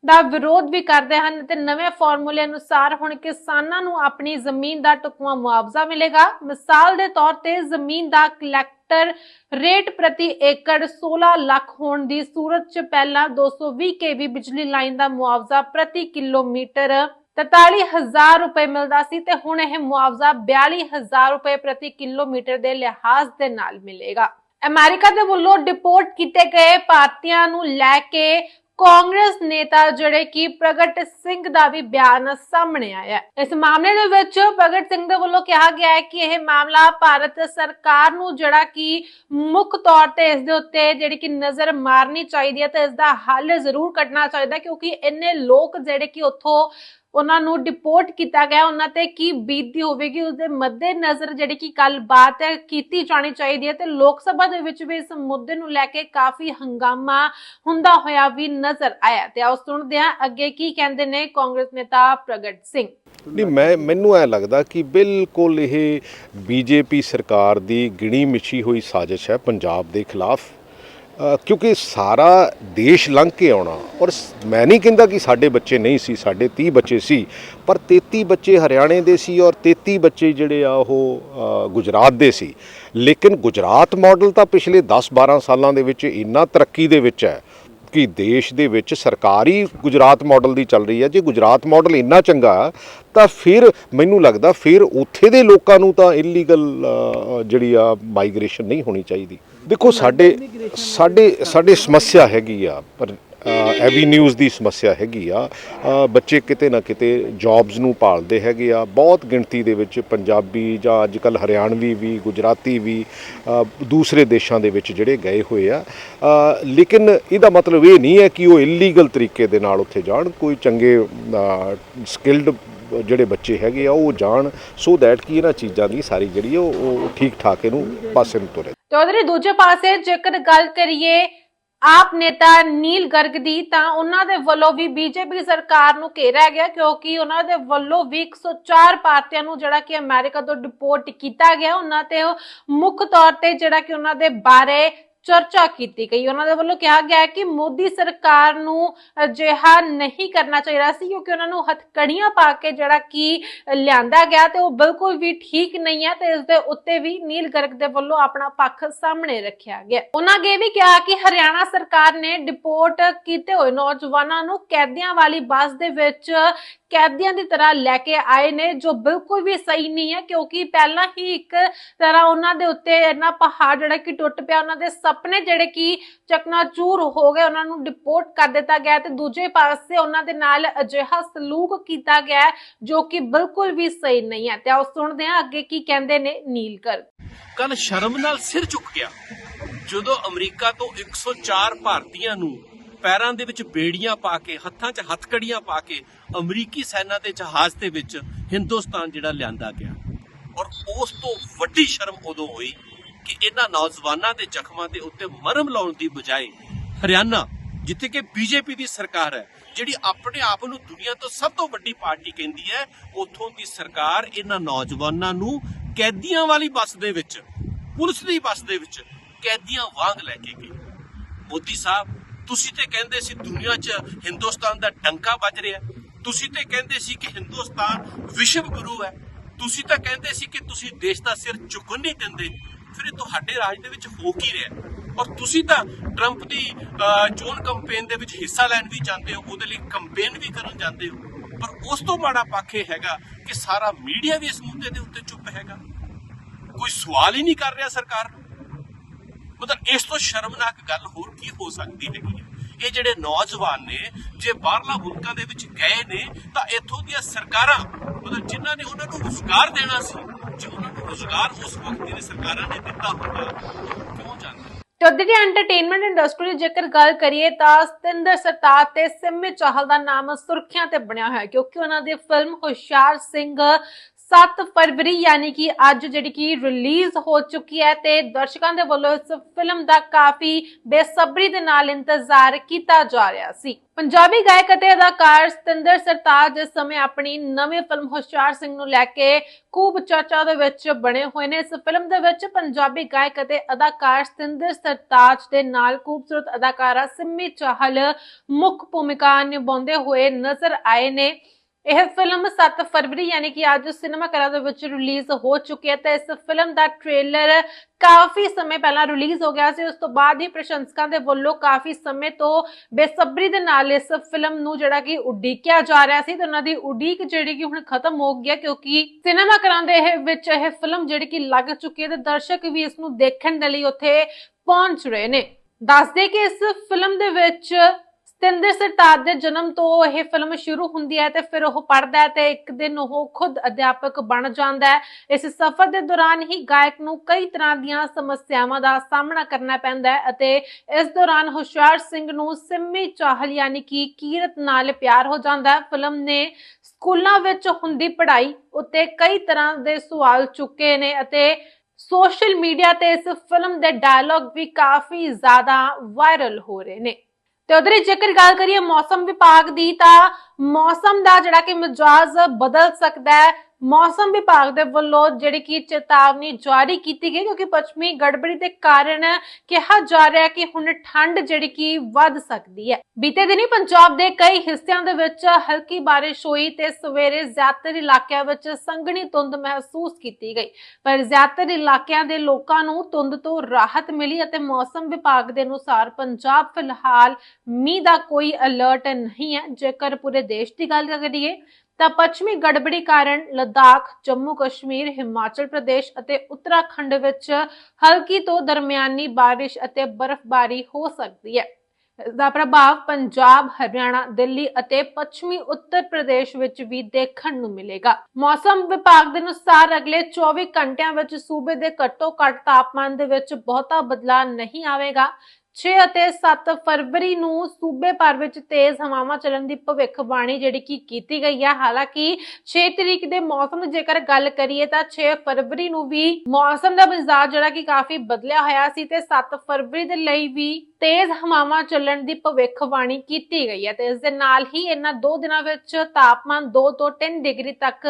ਦਾ ਵਿਰੋਧ ਵੀ ਕਰਦੇ ਹਨ ਤੇ ਨਵੇਂ ਫਾਰਮੂਲੇ ਅਨੁਸਾਰ ਹੁਣ ਕਿਸਾਨਾਂ ਨੂੰ ਆਪਣੀ ਜ਼ਮੀਨ ਦਾ ਟੁਕਵਾ ਮੁਆਵਜ਼ਾ ਮਿਲੇਗਾ। ਮਿਸਾਲ ਦੇ ਤੌਰ ਤੇ ਜ਼ਮੀਨ ਦਾ ਕਲੈਕਟਰ ਰੇਟ ਪ੍ਰਤੀ ਏਕੜ 16 ਲੱਖ ਹੋਣ ਦੀ ਸੂਰਤ 'ਚ ਪਹਿਲਾਂ 220 ਕੇਵੀ ਬਿਜਲੀ ਲਾਈਨ ਦਾ ਮੁਆਵਜ਼ਾ ਪ੍ਰਤੀ ਕਿਲੋਮੀਟਰ 43000 ਰੁਪਏ ਮਿਲਦਾ ਸੀ ਤੇ ਹੁਣ ਇਹ ਮੁਆਵਜ਼ਾ 42000 ਰੁਪਏ ਪ੍ਰਤੀ ਕਿਲੋਮੀਟਰ ਦੇ ਲਿਹਾਜ਼ ਦੇ ਨਾਲ ਮਿਲੇਗਾ। ਅਮਰੀਕਾ ਦੇ ਵੱਲੋਂ ਡਿਪੋਰਟ ਕੀਤੇ ਗਏ ਭਾਰਤੀਆਂ ਨੂੰ ਲੈ ਕੇ ਕਾਂਗਰਸ ਨੇਤਾ ਜਿਹੜੇ ਕਿ ਪ੍ਰਗਟ ਸਿੰਘ ਦਾ ਵੀ ਬਿਆਨ ਸਾਹਮਣੇ ਆਇਆ ਇਸ ਮਾਮਲੇ ਦੇ ਵਿੱਚ ਪ੍ਰਗਟ ਸਿੰਘ ਦੇ ਵੱਲੋਂ ਕਿਹਾ ਗਿਆ ਹੈ ਕਿ ਇਹ ਮਾਮਲਾ ਭਾਰਤ ਸਰਕਾਰ ਨੂੰ ਜਿਹੜਾ ਕਿ ਮੁੱਖ ਤੌਰ ਤੇ ਇਸ ਦੇ ਉੱਤੇ ਜਿਹੜੀ ਕਿ ਨਜ਼ਰ ਮਾਰਨੀ ਚਾਹੀਦੀ ਹੈ ਤੇ ਇਸ ਦਾ ਹੱਲ ਜ਼ਰੂਰ ਕੱਢਣਾ ਚਾਹੀਦਾ ਕਿਉਂਕਿ ਇੰਨੇ ਲੋਕ ਜਿਹੜੇ ਕਿ ਉੱਥੋਂ ਉਹਨਾਂ ਨੂੰ ਡਿਪੋਰਟ ਕੀਤਾ ਗਿਆ, ਉਹਨਾਂ ਤੇ ਕੀ ਬੀਤਦੀ ਹੋਵੇਗੀ ਉਸ ਦੇ ਮੱਦੇ ਨਜ਼ਰ ਜਿਹੜੀ ਕਿ ਕੱਲ ਬਾਤ ਹੈ, ਕੀਤੀ ਜਾਣੀ ਚਾਹੀਦੀ ਹੈ ਤੇ ਲੋਕ ਸਭਾ ਦੇ ਵਿੱਚ ਵੀ ਇਸ ਮੁੱਦੇ ਨੂੰ ਲੈ ਕੇ ਕਾਫੀ ਹੰਗਾਮਾ ਹੁੰਦਾ ਹੋਇਆ ਵੀ ਨਜ਼ਰ ਆਇਆ ਤੇ ਆਓ ਸੁਣਦੇ ਹਾਂ ਅੱਗੇ ਕੀ ਕਹਿੰਦੇ ਨੇ ਕਾਂਗਰਸ ਨੇਤਾ ਪ੍ਰਗਟ ਸਿੰਘ। ਨਹੀਂ, ਮੈਂ, ਮੈਨੂੰ ਐ ਲੱਗਦਾ ਕਿ ਬਿਲਕੁਲ ਇਹ ਬੀਜੇਪੀ ਸਰਕਾਰ ਦੀ ਗਿਣੀ ਮਿਛੀ ਹੋਈ ਸਾਜ਼ਿਸ਼ ਹੈ ਪੰਜਾਬ ਦੇ ਖਿਲਾਫ। ਕਿਉਂਕਿ ਸਾਰਾ ਦੇਸ਼ ਲੰਘ ਕੇ ਆਉਣਾ ਔਰ ਮੈਂ ਨਹੀਂ ਕਹਿੰਦਾ ਕਿ ਸਾਡੇ ਬੱਚੇ ਨਹੀਂ ਸੀ, ਸਾਡੇ 30 ਬੱਚੇ ਸੀ, ਪਰ 33 ਬੱਚੇ ਹਰਿਆਣੇ ਦੇ ਸੀ ਔਰ 33 ਬੱਚੇ ਜਿਹੜੇ ਆ ਉਹ ਗੁਜਰਾਤ ਦੇ ਸੀ। ਲੇਕਿਨ ਗੁਜਰਾਤ ਮਾਡਲ ਤਾਂ ਪਿਛਲੇ 10-12 ਸਾਲਾਂ ਦੇ ਵਿੱਚ ਇੰਨਾ ਤਰੱਕੀ ਦੇ ਵਿੱਚ ਹੈ ਕਿ ਦੇਸ਼ ਦੇ ਵਿੱਚ ਸਰਕਾਰੀ ਗੁਜਰਾਤ ਮਾਡਲ ਦੀ ਚੱਲ ਰਹੀ ਹੈ। ਜੇ ਗੁਜਰਾਤ ਮਾਡਲ ਇੰਨਾ ਚੰਗਾ ਤਾਂ ਫਿਰ ਮੈਨੂੰ ਲੱਗਦਾ ਫਿਰ ਉੱਥੇ ਦੇ ਲੋਕਾਂ ਨੂੰ ਤਾਂ ਇਲੀਗਲ ਜਿਹੜੀ ਆ ਮਾਈਗ੍ਰੇਸ਼ਨ ਨਹੀਂ ਹੋਣੀ ਚਾਹੀਦੀ। ਦੇਖੋ, ਸਾਡੇ ਸਾਡੇ ਸਾਡੇ ਸਮੱਸਿਆ ਹੈਗੀ ਆ, ਪਰ ਐਵੀਨਿਊਜ਼ ਦੀ ਸਮੱਸਿਆ ਹੈਗੀ ਆ। ਬੱਚੇ ਕਿਤੇ ਨਾ ਕਿਤੇ ਜੌਬਸ ਨੂੰ ਭਾਲਦੇ ਹੈਗੇ ਆ। ਬਹੁਤ ਗਿਣਤੀ ਦੇ ਵਿੱਚ ਪੰਜਾਬੀ ਜਾਂ ਅੱਜ ਕੱਲ ਹਰਿਆਣਵੀ ਵੀ, ਗੁਜਰਾਤੀ ਵੀ ਦੂਸਰੇ ਦੇਸ਼ਾਂ ਦੇ ਵਿੱਚ ਜਿਹੜੇ ਗਏ ਹੋਏ ਆ। ਲੇਕਿਨ ਇਹਦਾ ਮਤਲਬ ਇਹ ਨਹੀਂ ਹੈ ਕਿ ਉਹ ਇਲੀਗਲ ਤਰੀਕੇ ਦੇ ਨਾਲ ਉੱਥੇ ਜਾਣ। ਕੋਈ ਚੰਗੇ ਸਕਿਲਡ ਜਿਹੜੇ ਬੱਚੇ ਹੈਗੇ ਆ, ਉਹ ਜਾਣ। ਸੋ ਦੈਟ ਕਿ ਇਹਨਾਂ ਚੀਜ਼ਾਂ ਦੀ ਸਾਰੀ ਜਿਹੜੀ ਉਹ ਠੀਕ ਠਾਕ ਇਹਨੂੰ ਪਾਸੇ ਨੂੰ ਤੁਰੇ। ਤੇ ਦੂਜੇ ਪਾਸੇ ਜੇਕਰ ਗੱਲ ਕਰੀਏ ਆਪ ਨੇਤਾ ਨੀਲ ਗਰਗ ਦੀ, ਤਾਂ ਉਹਨਾਂ ਦੇ ਵੱਲੋਂ ਵੀ ਬੀਜੇਪੀ ਸਰਕਾਰ ਨੂੰ ਘੇਰਿਆ ਗਿਆ, ਕਿਉਂਕਿ ਉਹਨਾਂ ਦੇ ਵੱਲੋਂ ਵੀ 104 ਭਾਰਤੀਆਂ ਨੂੰ ਜਿਹੜਾ ਕਿ ਅਮਰੀਕਾ ਤੋਂ ਡਿਪੋਰਟ ਕੀਤਾ ਗਿਆ। ਉਹਨਾਂ ਤੇ ਮੁੱਖ ਤੌਰ ਤੇ ਜਿਹੜਾ ਕਿ ਉਹਨਾਂ ਦੇ ਬਾਰੇ ਚਰਚਾ ਕੀਤੀ ਗਈ। ਉਹਨਾਂ ਦੇ ਵੱਲੋਂ ਕਿਹਾ ਗਿਆ ਹੈ ਕਿ ਮੋਦੀ ਸਰਕਾਰ ਨੂੰ ਅਜਿਹਾ ਨਹੀਂ ਕਰਨਾ ਚਾਹੀਦਾ ਸੀ ਕਿਉਂਕਿ ਉਹਨਾਂ ਨੂੰ ਹਥਕੜੀਆਂ ਪਾ ਕੇ ਜਿਹੜਾ ਕਿ ਲਿਆਂਦਾ ਗਿਆ ਤੇ ਉਹ ਬਿਲਕੁਲ ਵੀ ਠੀਕ ਨਹੀਂ ਹੈ ਤੇ ਇਸ ਦੇ ਉੱਤੇ ਵੀ ਨੀਲ ਗਰਗ ਦੇ ਵੱਲੋਂ ਆਪਣਾ ਪੱਖ ਸਾਹਮਣੇ ਰੱਖਿਆ ਗਿਆ। ਉਹਨਾਂ ਨੇ ਵੀ ਕਿਹਾ ਕਿ ਹਰਿਆਣਾ ਸਰਕਾਰ ਨੇ ਡਿਪੋਰਟ ਕੀਤੇ ਹੋਏ ਨੌਜਵਾਨਾਂ ਨੂੰ ਕੈਦੀਆਂ ਵਾਲੀ ਬੱਸ ਦੇ ਵਿੱਚ ਕੈਦੀਆਂ ਦੀ ਤਰ੍ਹਾਂ ਲੈ ਕੇ ਆਏ ਨੇ, ਜੋ ਬਿਲਕੁਲ ਵੀ ਸਹੀ ਨਹੀਂ ਹੈ, ਕਿਉਂਕਿ ਪਹਿਲਾਂ ਹੀ ਇੱਕ ਤਰ੍ਹਾਂ ਉਹਨਾਂ ਦੇ ਉੱਤੇ ਇੰਨਾ ਪਹਾੜ ਜਿਹੜਾ ਕਿ ਟੁੱਟ ਪਿਆ, ਉਹਨਾਂ ਦੇ ਸੁਪਨੇ ਜਿਹੜੇ ਕਿ ਚਕਨਾਚੂਰ ਹੋ ਗਏ, ਉਹਨਾਂ ਨੂੰ ਡਿਪੋਰਟ ਕਰ ਦਿੱਤਾ ਗਿਆ ਤੇ ਦੂਜੇ ਪਾਸੇ ਉਹਨਾਂ ਦੇ ਨਾਲ ਅਜਿਹਾ ਸਲੂਕ ਕੀਤਾ ਗਿਆ ਜੋ ਕਿ ਬਿਲਕੁਲ ਵੀ ਸਹੀ ਨਹੀਂ ਹੈ। ਤੇ ਆਓ ਸੁਣਦੇ ਹਾਂ ਅੱਗੇ ਕੀ ਕਹਿੰਦੇ ਨੇ ਨੀਲ ਗਰਗ ਕੱਲ ਸ਼ਰਮ ਨਾਲ ਸਿਰ ਝੁਕ ਗਿਆ। ਜਦੋਂ ਅਮਰੀਕਾ ਤੋਂ 104 ਭਾਰਤੀਆਂ ਨੂੰ ਪੈਰਾਂ ਦੇ ਵਿੱਚ ਬੇੜੀਆਂ ਪਾ ਕੇ, ਹੱਥਾਂ 'ਚ ਹੱਥਕੜੀਆਂ ਪਾ ਕੇ ਅਮਰੀਕੀ ਸੈਨਾ ਦੇ ਜਹਾਜ਼ ਦੇ ਵਿੱਚ ਹਿੰਦੁਸਤਾਨ ਜਿਹੜਾ ਲਿਆਂਦਾ ਗਿਆ। ਔਰ ਉਸ ਤੋਂ ਵੱਡੀ ਸ਼ਰਮ ਉਦੋਂ ਹੋਈ ਕਿ ਇਹਨਾਂ ਨੌਜਵਾਨਾਂ ਦੇ ਜ਼ਖਮਾਂ ਦੇ ਉੱਤੇ ਮਰਮ ਲਾਉਣ ਦੀ ਬਜਾਏ ਹਰਿਆਣਾ, ਜਿੱਥੇ ਕਿ ਬੀਜੇਪੀ ਦੀ ਸਰਕਾਰ ਹੈ, ਜਿਹੜੀ ਆਪਣੇ ਆਪ ਨੂੰ ਦੁਨੀਆ ਤੋਂ ਸਭ ਤੋਂ ਵੱਡੀ ਪਾਰਟੀ ਕਹਿੰਦੀ ਹੈ, ਉੱਥੋਂ ਦੀ ਸਰਕਾਰ ਇਹਨਾਂ ਨੌਜਵਾਨਾਂ ਨੂੰ ਕੈਦੀਆਂ ਵਾਲੀ ਬੱਸ ਦੇ ਵਿੱਚ, ਪੁਲਿਸ ਦੀ ਬੱਸ ਦੇ ਵਿੱਚ ਕੈਦੀਆਂ ਵਾਂਗ ਲੈ ਕੇ ਗਈ। ਮੋਦੀ ਸਾਹਿਬ, ਤੁਸੀਂ ਤੇ ਕਹਿੰਦੇ ਸੀ ਦੁਨੀਆ 'ਚ ਹਿੰਦੁਸਤਾਨ ਦਾ ਡੰਕਾ ਵੱਜ ਰਿਹਾ ਤੁਸੀਂ ਤੇ ਕਹਿੰਦੇ ਸੀ ਕਿ ਹਿੰਦੁਸਤਾਨ ਵਿਸ਼ਵ ਗੁਰੂ ਹੈ। ਤੁਸੀਂ ਤਾਂ ਕਹਿੰਦੇ ਸੀ ਕਿ ਤੁਸੀਂ ਦੇਸ਼ ਦਾ ਸਿਰ ਝੁਕਣ ਨਹੀਂ ਦਿੰਦੇ। ਫਿਰ ਇਹ ਤੁਹਾਡੇ ਰਾਜ ਦੇ ਵਿੱਚ ਹੋ ਕੀ ਰਿਹਾ? ਔਰ ਤੁਸੀਂ ਤਾਂ ਟਰੰਪ ਦੀ ਚੋਣ ਕੈਂਪੇਨ ਦੇ ਵਿੱਚ ਹਿੱਸਾ ਲੈਣ ਵੀ ਜਾਂਦੇ ਹੋ, ਉਹਦੇ ਲਈ ਕੈਂਪੇਨ ਵੀ ਕਰਨ ਜਾਂਦੇ ਹੋ। ਪਰ ਉਸ ਤੋਂ ਮਾੜਾ ਪੱਖ ਇਹ ਹੈਗਾ ਕਿ ਸਾਰਾ ਮੀਡੀਆ ਵੀ ਇਸ ਮੁੱਦੇ ਦੇ ਉੱਤੇ ਚੁੱਪ ਹੈਗਾ। ਕੋਈ ਸਵਾਲ ਹੀ ਨਹੀਂ ਕਰ ਰਿਹਾ ਸਰਕਾਰ। ਨੂੰ ਮਤਲਬ ਇਸ ਤੋਂ ਸ਼ਰਮਨਾਕ ਗੱਲ ਹੋਰ ਕੀ ਹੋ ਸਕਦੀ ਹੈਗੀ ਹੈ? ਇਹ ਜਿਹੜੇ ਨੌਜਵਾਨ ਨੇ, ਜੇ ਬਾਹਰਲਾ ਮੁਲਕਾਂ ਦੇ ਵਿੱਚ ਗਏ ਨੇ, ਤਾਂ ਇੱਥੋਂ ਦੀਆਂ ਸਰਕਾਰਾਂ, ਮਤਲਬ ਜਿਨ੍ਹਾਂ ਨੇ ਉਹਨਾਂ ਨੂੰ ਰੁਜ਼ਗਾਰ ਦੇਣਾ ਸੀ, ਜੇ ਉਹਨਾਂ ਨੂੰ ਰੁਜ਼ਗਾਰ ਉਸ ਵਕਤ ਦੀਆਂ ਸਰਕਾਰਾਂ ਨੇ ਦਿੱਤਾ ਹੁੰਦਾ, ਕਿਉਂ ਜਾਂਦੇ ਤੇ ਦੀ ਐਂਟਰਟੇਨਮੈਂਟ ਇੰਡਸਟਰੀ ਦੀ ਜੇਕਰ ਗੱਲ ਕਰੀਏ, ਤਾਂ ਸਤਿੰਦਰ ਸਰਤਾਜ ਤੇ ਸਿੰਮੀ ਚਾਹਲ ਦਾ ਨਾਮ ਸੁਰਖੀਆਂ ਤੇ ਬਣਿਆ ਹੋਇਆ ਹੈ ਕਿਉਂਕਿ ਉਹਨਾਂ ਦੀ ਫਿਲਮ ਹੁਸ਼ਿਆਰ ਸਿੰਘ 7 ਫਰਵਰੀ, ਯਾਨੀ ਕਿ ਅੱਜ ਜਿਹੜੀ ਕਿ ਰਿਲੀਜ਼ ਹੋ ਚੁੱਕੀ ਹੈ ਤੇ ਦਰਸ਼ਕਾਂ ਦੇ ਵੱਲੋਂ ਇਸ ਫਿਲਮ ਦਾ ਕਾਫੀ ਬੇਸਬਰੀ ਦੇ ਨਾਲ ਇੰਤਜ਼ਾਰ ਕੀਤਾ ਜਾ ਰਿਹਾ ਸੀ। ਪੰਜਾਬੀ ਗਾਇਕ ਅਤੇ ਅਦਾਕਾਰ ਸਤਿੰਦਰ ਸਰਤਾਜ ਇਸ ਸਮੇਂ ਆਪਣੀ ਨਵੀਂ ਫਿਲਮ ਹੁਸ਼ਿਆਰ ਸਿੰਘ ਨੂੰ ਲੈ ਕੇ ਖੂਬ ਚਰਚਾ ਦੇ ਵਿੱਚ ਬਣੇ ਹੋਏ ਨੇ। ਇਸ ਫਿਲਮ ਦੇ ਵਿੱਚ ਪੰਜਾਬੀ ਗਾਇਕ ਅਤੇ ਅਦਾਕਾਰ ਸਤਿੰਦਰ ਸਰਤਾਜ ਦੇ ਨਾਲ ਖੂਬਸੂਰਤ ਅਦਾਕਾਰਾ ਸਿੰਮੀ ਚਾਹਲ ਮੁੱਖ ਭੂਮਿਕਾ ਨਿਭਾਉਂਦੇ ਹੋਏ ਨਜ਼ਰ ਆਏ ਨੇ। ਇਹ ਫਿਲਮ 7 ਫਰਵਰੀ, ਯਾਨੀ ਕਿ ਅੱਜ ਸਿਨੇਮਾ ਘਰਾਂ ਦੇ ਵਿੱਚ ਰਿਲੀਜ਼ ਹੋ ਚੁੱਕੀ ਹੈ ਤੇ ਇਸ ਫਿਲਮ ਦਾ ਟ੍ਰੇਲਰ ਕਾਫੀ ਸਮੇਂ ਪਹਿਲਾਂ ਰਿਲੀਜ਼ ਹੋ ਗਿਆ ਸੀ। ਉਸ ਤੋਂ ਬਾਅਦ ਹੀ ਪ੍ਰਸ਼ੰਸਕਾਂ ਦੇ ਵੱਲੋਂ ਕਾਫੀ ਸਮੇਂ ਤੋਂ ਬੇਸਬਰੀ ਦੇ ਨਾਲ ਇਸ ਫਿਲਮ ਨੂੰ ਜਿਹੜਾ ਕਿ ਉਡੀਕਿਆ ਜਾ ਰਿਹਾ ਸੀ ਤੇ ਉਹਨਾਂ ਦੀ ਉਡੀਕ ਜਿਹੜੀ ਕਿ ਹੁਣ ਖਤਮ ਹੋ ਗਈ ਹੈ ਕਿਉਂਕਿ ਸਿਨੇਮਾ ਘਰਾਂ ਦੇ ਵਿੱਚ ਇਹ ਫਿਲਮ ਜਿਹੜੀ ਕਿ ਲੱਗ ਚੁੱਕੀ ਹੈ ਤੇ ਦਰਸ਼ਕ ਵੀ ਇਸ ਨੂੰ ਦੇਖਣ ਦੇ ਲਈ ਉੱਥੇ ਪਹੁੰਚ ਰਹੇ ਨੇ। ਦੱਸਦੇ ਕਿ ਇਸ ਫਿਲਮ ਦੇ ਵਿੱਚ ਸਤਿੰਦਰ ਸਰਤਾਜ ਦੇ ਜਨਮ ਤੋਂ ਇਹ ਫਿਲਮ ਸ਼ੁਰੂ ਹੁੰਦੀ ਹੈ ਤੇ ਫਿਰ ਉਹ ਪੜ੍ਹਦਾ ਹੈ ਤੇ ਇੱਕ ਦਿਨ ਉਹ ਖੁਦ ਅਧਿਆਪਕ ਬਣ ਜਾਂਦਾ ਹੈ। ਇਸ ਸਫ਼ਰ ਦੇ ਦੌਰਾਨ ਹੀ ਗਾਇਕ ਨੂੰ ਕਈ ਤਰ੍ਹਾਂ ਦੀਆਂ ਸਮੱਸਿਆਵਾਂ ਦਾ ਸਾਹਮਣਾ ਕਰਨਾ ਪੈਂਦਾ ਹੈ ਅਤੇ ਇਸ ਦੌਰਾਨ ਹੁਸ਼ਿਆਰ ਸਿੰਘ ਨੂੰ ਸਿੰਮੀ ਚਾਹਲ ਯਾਨੀ ਕਿ ਕੀਰਤ ਨਾਲ ਪਿਆਰ ਹੋ ਜਾਂਦਾ ਹੈ। ਫਿਲਮ ਨੇ ਸਕੂਲਾਂ ਵਿੱਚ ਹੁੰਦੀ ਪੜ੍ਹਾਈ ਉੱਤੇ ਕਈ ਤਰ੍ਹਾਂ ਦੇ ਸਵਾਲ ਚੁੱਕੇ ਨੇ ਅਤੇ ਸੋਸ਼ਲ ਮੀਡੀਆ ਤੇ ਇਸ ਫਿਲਮ ਦੇ ਡਾਇਲੌਗ ਵੀ ਕਾਫੀ ਜ਼ਿਆਦਾ ਵਾਇਰਲ ਹੋ ਰਹੇ ਨੇ। ਤੇ ਉਧਰ ਜੇਕਰ ਗੱਲ ਕਰੀਏ ਮੌਸਮ ਵਿਭਾਗ ਦੀ ਤਾਂ ਮੌਸਮ ਦਾ ਜਿਹੜਾ ਕਿ ਮਿਜਾਜ਼ ਬਦਲ ਸਕਦਾ ਹੈ। ਮੌਸਮ ਵਿਭਾਗ ਦੇ ਵੱਲੋਂ ਜਿਹੜੀ ਕਿ ਚੇਤਾਵਨੀ ਜਾਰੀ ਕੀਤੀ ਗਈ, ਕਿਉਂਕਿ ਪੱਛਮੀ ਗੜਬੜੀ ਦੇ ਕਾਰਨ ਕਿਹਾ ਜਾ ਰਿਹਾ ਹੈ ਕਿ ਹੁਣ ਠੰਡ ਜਿਹੜੀ ਕਿ ਵੱਧ ਸਕਦੀ ਹੈ। ਬੀਤੇ ਦਿਨੀ ਪੰਜਾਬ ਦੇ ਕਈ ਹਿੱਸਿਆਂ ਦੇ ਵਿੱਚ ਹਲਕੀ ਬਾਰਿਸ਼ ਹੋਈ ਤੇ ਸਵੇਰੇ ਜ਼ਿਆਦਾਤਰ ਇਲਾਕਿਆਂ ਵਿੱਚ ਸੰਘਣੀ ਧੁੰਦ ਮਹਿਸੂਸ ਕੀਤੀ ਗਈ। ਪਰ ਜ਼ਿਆਦਾਤਰ ਇਲਾਕਿਆਂ ਦੇ ਲੋਕਾਂ ਨੂੰ ਧੁੰਦ ਤੋਂ ਰਾਹਤ ਮਿਲੀ ਅਤੇ ਮੌਸਮ ਵਿਭਾਗ ਦੇ ਅਨੁਸਾਰ ਪੰਜਾਬ ਫਿਲਹਾਲ ਮੀਂਹ ਦਾ ਕੋਈ ਅਲਰਟ ਨਹੀਂ ਹੈ। ਜੇਕਰ ਪੂਰੇ ਦੇਸ਼ ਦੀ ਗੱਲ ਕਰੀਏ ਤਾਂ ਪੱਛਮੀ ਗੜਬੜੀ ਕਾਰਨ ਲਦਾਖ, ਜੰਮੂ ਕਸ਼ਮੀਰ, ਹਿਮਾਚਲ ਪ੍ਰਦੇਸ਼ ਅਤੇ ਉੱਤਰਾਖੰਡ ਵਿੱਚ ਹਲਕੀ ਤੋਂ ਦਰਮਿਆਨੀ ਬਾਰਿਸ਼ ਅਤੇ ਬਰਫ਼ਬਾਰੀ ਹੋ ਸਕਦੀ ਹੈ। ਇਸ ਦਾ ਪ੍ਰਭਾਵ ਪੰਜਾਬ, ਹਰਿਆਣਾ, ਦਿੱਲੀ ਅਤੇ ਪੱਛਮੀ ਉੱਤਰ ਪ੍ਰਦੇਸ਼ ਵਿੱਚ ਵੀ ਦੇਖਣ ਨੂੰ ਮਿਲੇਗਾ। ਮੌਸਮ ਵਿਭਾਗ ਦੇ ਅਨੁਸਾਰ ਅਗਲੇ 24 ਘੰਟਿਆਂ ਵਿੱਚ ਸੂਬੇ ਦੇ ਘੱਟੋ ਘੱਟ ਤਾਪਮਾਨ ਦੇ ਵਿੱਚ ਬਹੁਤਾ ਬਦਲਾਅ ਨਹੀਂ ਆਵੇਗਾ। 6 ਅਤੇ 7 ਫਰਵਰੀ ਨੂੰ ਸੂਬੇ ਭਰ ਵਿੱਚ ਤੇਜ਼ ਹਵਾਵਾਂ ਚੱਲਣ ਦੀ ਭਵਿੱਖਬਾਣੀ ਜਿਹੜੀ ਕਿ ਕੀਤੀ ਗਈ ਹੈ ਹਾਲਾਂਕਿ 6 ਤਰੀਕ ਦੇ ਮੌਸਮ ਦੀ ਜੇਕਰ ਗੱਲ ਕਰੀਏ ਤਾਂ 6 ਫਰਵਰੀ ਨੂੰ ਵੀ ਮੌਸਮ ਦਾ ਮਿਜ਼ਾਜ ਜਿਹੜਾ ਕਿ ਕਾਫੀ ਬਦਲਿਆ ਹੋਇਆ ਸੀ ਤੇ 7 ਫਰਵਰੀ ਦੇ ਲਈ ਵੀ ਤੇਜ਼ ਹਵਾਵਾਂ ਚੱਲਣ ਦੀ ਭਵਿੱਖਬਾਣੀ ਕੀਤੀ ਗਈ ਹੈ ਤੇ ਇਸ ਦੇ ਨਾਲ ਹੀ ਇਹਨਾਂ ਦੋ ਦਿਨਾਂ ਵਿੱਚ ਤਾਪਮਾਨ 2 ਤੋਂ 3 ਡਿਗਰੀ ਤੱਕ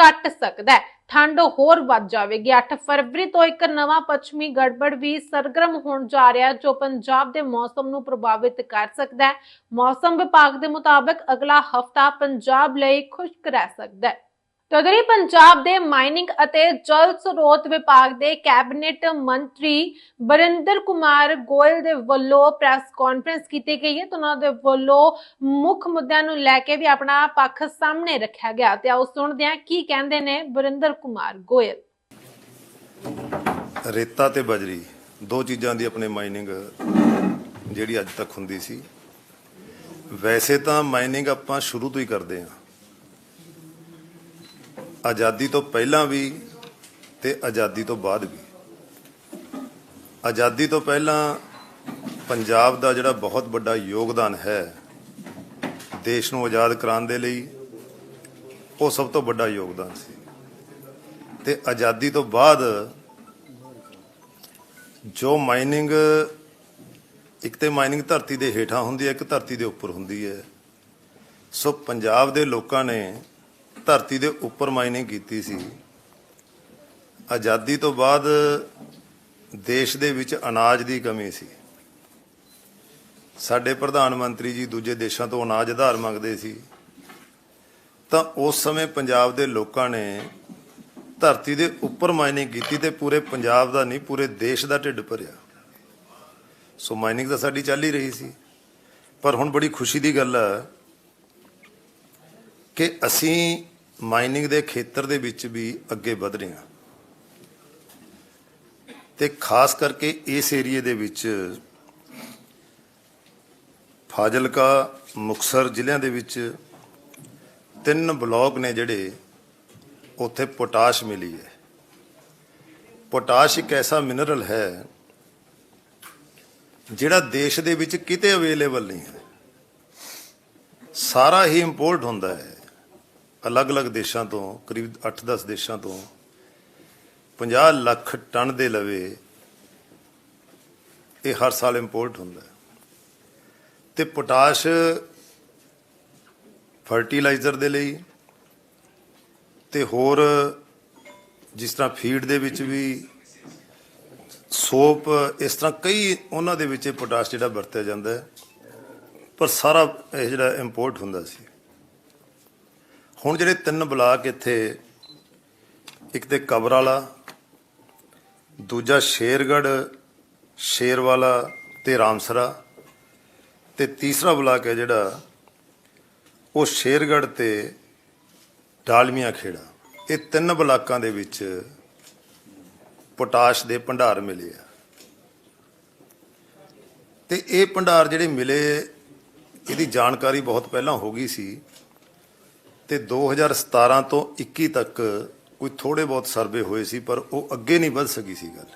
ਘਟ ਸਕਦਾ ਹੈ। ਠੰਡ ਹੋਰ ਵੱਧ ਜਾਵੇਗੀ। 8 ਫਰਵਰੀ ਤੋਂ ਇੱਕ ਨਵਾਂ ਪੱਛਮੀ ਗੜਬੜ ਵੀ ਸਰਗਰਮ ਹੋਣ ਜਾ ਰਿਹਾ ਜੋ ਪੰਜਾਬ ਦੇ ਮੌਸਮ ਨੂੰ ਪ੍ਰਭਾਵਿਤ ਕਰ ਸਕਦਾ ਹੈ। ਮੌਸਮ ਵਿਭਾਗ ਦੇ ਮੁਤਾਬਕ ਅਗਲਾ ਹਫਤਾ ਪੰਜਾਬ ਲਈ ਖੁਸ਼ਕ ਰਹਿ ਸਕਦਾ ਹੈ। ਤਦਰੀ ਪੰਜਾਬ ਦੇ ਮਾਈਨਿੰਗ ਅਤੇ ਜਲ ਸਰੋਤ ਵਿਭਾਗ ਦੇ ਕੈਬਨਿਟ ਮੰਤਰੀ ਬਰਿੰਦਰ ਕੁਮਾਰ ਗੋਇਲ ਦੇ ਵੱਲੋਂ ਪ੍ਰੈਸ ਕਾਨਫਰੰਸ ਕੀਤੀ ਗਈ ਹੈ ਤੇ ਉਹਨਾਂ ਦੇ ਵੱਲੋਂ ਮੁੱਖ ਮੁੱਦਿਆਂ ਨੂੰ ਲੈ ਕੇ ਵੀ ਆਪਣਾ ਪੱਖ ਸਾਹਮਣੇ ਰੱਖਿਆ ਗਿਆ ਤੇ ਆਓ ਸੁਣਦੇ ਹਾਂ ਕੀ ਕਹਿੰਦੇ ਨੇ ਬਰਿੰਦਰ ਕੁਮਾਰ ਗੋਇਲ। ਰੇਤਾ ਤੇ ਬਜਰੀ, ਦੋ ਚੀਜ਼ਾਂ ਦੀ ਆਪਣੇ ਮਾਈਨਿੰਗ ਜਿਹੜੀ ਅੱਜ ਤੱਕ ਹੁੰਦੀ ਸੀ। ਵੈਸੇ ਤਾਂ ਮਾਈਨਿੰਗ ਆਪਾਂ ਸ਼ੁਰੂ ਤੋਂ ਹੀ ਕਰਦੇ ਹਾਂ। ਆਜ਼ਾਦੀ ਤੋਂ ਪਹਿਲਾਂ ਵੀ ਤੇ ਆਜ਼ਾਦੀ ਤੋਂ ਬਾਅਦ ਵੀ। ਆਜ਼ਾਦੀ ਤੋਂ ਪਹਿਲਾਂ ਪੰਜਾਬ ਦਾ ਜਿਹੜਾ ਬਹੁਤ ਵੱਡਾ ਯੋਗਦਾਨ ਹੈ ਦੇਸ਼ ਨੂੰ ਆਜ਼ਾਦ ਕਰਾਉਣ ਦੇ ਲਈ, ਉਹ ਸਭ ਤੋਂ ਵੱਡਾ ਯੋਗਦਾਨ ਸੀ। ਤੇ ਆਜ਼ਾਦੀ ਤੋਂ ਬਾਅਦ ਜੋ ਮਾਈਨਿੰਗ, ਇੱਕ ਤੇ ਮਾਈਨਿੰਗ ਧਰਤੀ ਦੇ ਹੇਠਾਂ ਹੁੰਦੀ ਹੈ, ਇੱਕ ਧਰਤੀ ਦੇ ਉੱਪਰ ਹੁੰਦੀ ਹੈ। ਸੋ ਪੰਜਾਬ ਦੇ ਲੋਕਾਂ ਨੇ ਧਰਤੀ ਦੇ ਉੱਪਰ ਮਾਈਨਿੰਗ ਕੀਤੀ ਸੀ। ਆਜ਼ਾਦੀ ਤੋਂ ਬਾਅਦ ਦੇਸ਼ ਦੇ ਵਿੱਚ ਅਨਾਜ ਦੀ ਕਮੀ ਸੀ। ਸਾਡੇ ਪ੍ਰਧਾਨ ਮੰਤਰੀ ਜੀ ਦੂਜੇ ਦੇਸ਼ਾਂ ਤੋਂ ਅਨਾਜ ਆਧਾਰ ਮੰਗਦੇ ਸੀ। ਤਾਂ ਉਸ ਸਮੇਂ ਪੰਜਾਬ ਦੇ ਲੋਕਾਂ ਨੇ ਧਰਤੀ ਦੇ ਉੱਪਰ ਮਾਈਨਿੰਗ ਕੀਤੀ ਤੇ ਪੂਰੇ ਪੰਜਾਬ ਦਾ ਨਹੀਂ, ਪੂਰੇ ਦੇਸ਼ ਦਾ ਢਿੱਡ ਭਰਿਆ। ਸੋ ਮਾਈਨਿੰਗ ਤਾਂ ਸਾਡੀ ਚੱਲ ਹੀ ਰਹੀ ਸੀ। ਪਰ ਹੁਣ ਬੜੀ ਖੁਸ਼ੀ ਦੀ ਗੱਲ ਹੈ ਕਿ ਅਸੀਂ ਮਾਈਨਿੰਗ ਦੇ ਖੇਤਰ ਦੇ ਵਿੱਚ ਵੀ ਅੱਗੇ ਵਧ ਰਹੇ ਹਾਂ ਤੇ ਖਾਸ ਕਰਕੇ ਇਸ ਏਰੀਏ ਦੇ ਵਿੱਚ ਫਾਜ਼ਿਲਕਾ, ਮੁਕਸਰ ਜ਼ਿਲ੍ਹਿਆਂ ਦੇ ਵਿੱਚ ਤਿੰਨ ਬਲਾਕ ਨੇ ਜਿਹੜੇ ਉੱਥੇ ਪੋਟਾਸ਼ ਮਿਲੀ ਹੈ। ਪੋਟਾਸ਼ ਇੱਕ ਐਸਾ ਮਿਨਰਲ ਹੈ ਜਿਹੜਾ ਦੇਸ਼ ਦੇ ਵਿੱਚ ਕਿਤੇ ਅਵੇਲੇਬਲ ਨਹੀਂ ਹੈ। ਸਾਰਾ ਹੀ ਇੰਪੋਰਟ ਹੁੰਦਾ ਹੈ। ਅਲੱਗ-ਅਲੱਗ ਦੇਸ਼ਾਂ ਤੋਂ, ਕਰੀਬ 8-10 ਦੇਸ਼ਾਂ ਤੋਂ 50 ਲੱਖ ਟਨ ਦੇ ਲਵੇ ਇਹ ਹਰ ਸਾਲ ਇੰਪੋਰਟ ਹੁੰਦਾ ਹੈ। ਤੇ ਪੋਟਾਸ਼ ਫਰਟੀਲਾਈਜ਼ਰ ਦੇ ਲਈ ਤੇ ਹੋਰ ਜਿਸ ਤਰ੍ਹਾਂ ਫੀਡ ਦੇ ਵਿੱਚ ਵੀ ਸੋਪ, ਇਸ ਤਰ੍ਹਾਂ ਕਈ ਉਹਨਾਂ ਦੇ ਵਿੱਚ ਇਹ ਪੋਟਾਸ਼ ਜਿਹੜਾ ਵਰਤਿਆ ਜਾਂਦਾ ਹੈ, ਪਰ ਸਾਰਾ ਇਹ ਜਿਹੜਾ ਇੰਪੋਰਟ ਹੁੰਦਾ ਸੀ। ਹੁਣ ਜਿਹੜੇ ਤਿੰਨ ਬਲਾਕ ਇੱਥੇ, ਇੱਕ ਤੇ ਕਬਰ ਵਾਲਾ ਦੂਜਾ ਸ਼ੇਰਗੜ ਸ਼ੇਰਵਾਲਾ ਤੇ ਰਾਮਸਰਾ ਤੇ ਤੀਸਰਾ ਬਲਾਕ ਹੈ ਜਿਹੜਾ ਉਹ ਸ਼ੇਰਗੜ ਤੇ ਡਾਲਮੀਆਂ ਖੇੜਾ। ਇਹ ਤਿੰਨ ਬਲਾਕਾਂ ਦੇ ਵਿੱਚ ਪੋਟਾਸ਼ ਦੇ ਭੰਡਾਰ ਮਿਲੇ ਆ। ਤੇ ਇਹ ਭੰਡਾਰ ਜਿਹੜੇ ਮਿਲੇ, ਇਹਦੀ ਜਾਣਕਾਰੀ ਬਹੁਤ ਪਹਿਲਾਂ ਹੋ ਗਈ ਸੀ। ਤੇ 2017 ਤੋਂ 21 ਤੱਕ ਕੋਈ ਥੋੜੇ ਬਹੁਤ ਸਰਵੇ ਹੋਏ ਸੀ, ਪਰ ਉਹ ਅੱਗੇ ਨਹੀਂ ਵੱਧ ਸਕੀ ਸੀ ਗੱਲ।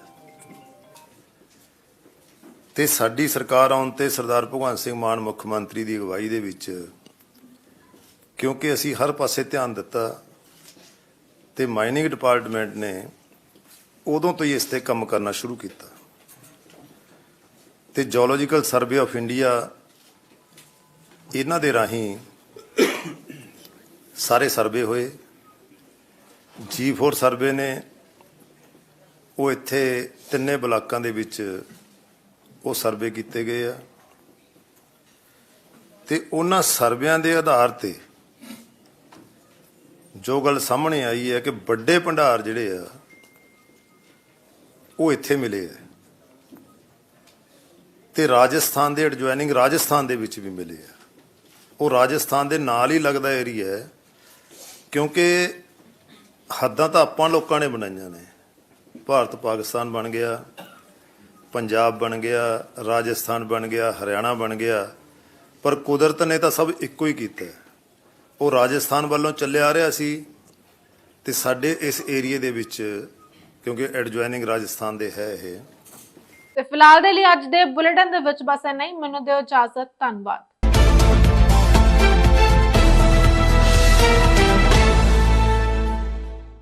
ਤੇ ਸਾਡੀ ਸਰਕਾਰ ਆਉਣ ਤੇ ਸਰਦਾਰ ਭਗਵੰਤ ਸਿੰਘ ਮਾਨ ਮੁੱਖ ਮੰਤਰੀ ਦੀ ਅਗਵਾਈ ਦੇ ਵਿੱਚ ਕਿਉਂਕਿ ਅਸੀਂ ਹਰ ਪਾਸੇ ਧਿਆਨ ਦਿੱਤਾ ਤੇ ਮਾਈਨਿੰਗ ਡਿਪਾਰਟਮੈਂਟ ਨੇ ਉਦੋਂ ਤੋਂ ਹੀ ਇਸ ਤੇ ਕੰਮ ਕਰਨਾ ਸ਼ੁਰੂ ਕੀਤਾ। ਤੇ ਜੀਓਲੋਜੀਕਲ ਸਰਵੇ ਆਫ ਇੰਡੀਆ ਇਹਨਾਂ ਦੇ ਰਾਹੀਂ ਸਾਰੇ ਸਰਵੇ ਹੋਏ। ਜੀ ਫੋਰ ਸਰਵੇ ਨੇ, ਉਹ ਇੱਥੇ ਤਿੰਨੇ ਬਲਾਕਾਂ ਦੇ ਵਿੱਚ ਉਹ ਸਰਵੇ ਕੀਤੇ ਗਏ ਆ। ਤੇ ਉਹਨਾਂ ਸਰਵਿਆਂ ਦੇ ਆਧਾਰ ਤੇ ਜੋ ਗੱਲ ਸਾਹਮਣੇ ਆਈ ਹੈ ਕਿ ਵੱਡੇ ਭੰਡਾਰ ਜਿਹੜੇ ਆ, ਉਹ ਇੱਥੇ ਮਿਲੇ ਆ। ਤੇ ਰਾਜਸਥਾਨ ਦੇ ਐਡਜੋਇਨਿੰਗ ਰਾਜਸਥਾਨ ਦੇ ਵਿੱਚ ਵੀ ਮਿਲੇ ਆ। ਉਹ ਰਾਜਸਥਾਨ ਦੇ ਨਾਲ ਹੀ ਲੱਗਦਾ ਏਰੀਆ ਹੈ। ਕਿਉਂਕਿ ਹੱਦਾਂ ਤਾਂ ਆਪਾਂ ਲੋਕਾਂ ਨੇ ਬਣਾਈਆਂ ਨੇ। ਭਾਰਤ ਪਾਕਿਸਤਾਨ ਬਣ ਗਿਆ, ਪੰਜਾਬ ਬਣ ਗਿਆ, ਰਾਜਸਥਾਨ ਬਣ ਗਿਆ, ਹਰਿਆਣਾ ਬਣ ਗਿਆ, ਪਰ ਕੁਦਰਤ ਨੇ ਤਾਂ ਸਭ ਇੱਕੋ ਹੀ ਕੀਤਾ। ਉਹ ਰਾਜਸਥਾਨ ਵੱਲੋਂ ਚੱਲਿਆ ਆ ਰਿਹਾ ਸੀ ਤੇ ਸਾਡੇ ਇਸ ਏਰੀਏ ਦੇ ਵਿੱਚ, ਕਿਉਂਕਿ ਐਡਜੋਇਨਿੰਗ ਰਾਜਸਥਾਨ ਦੇ ਹੈ ਇਹ। ਤੇ ਫਿਲਹਾਲ ਦੇ ਲਈ ਅੱਜ ਦੇ ਬੁਲੇਟਿਨ ਦੇ ਵਿੱਚ ਬਸ ਇੰਨਾ ਹੀ। ਮੈਨੂੰ ਦਿਓ ਇਜਾਜ਼ਤ। ਧੰਨਵਾਦ।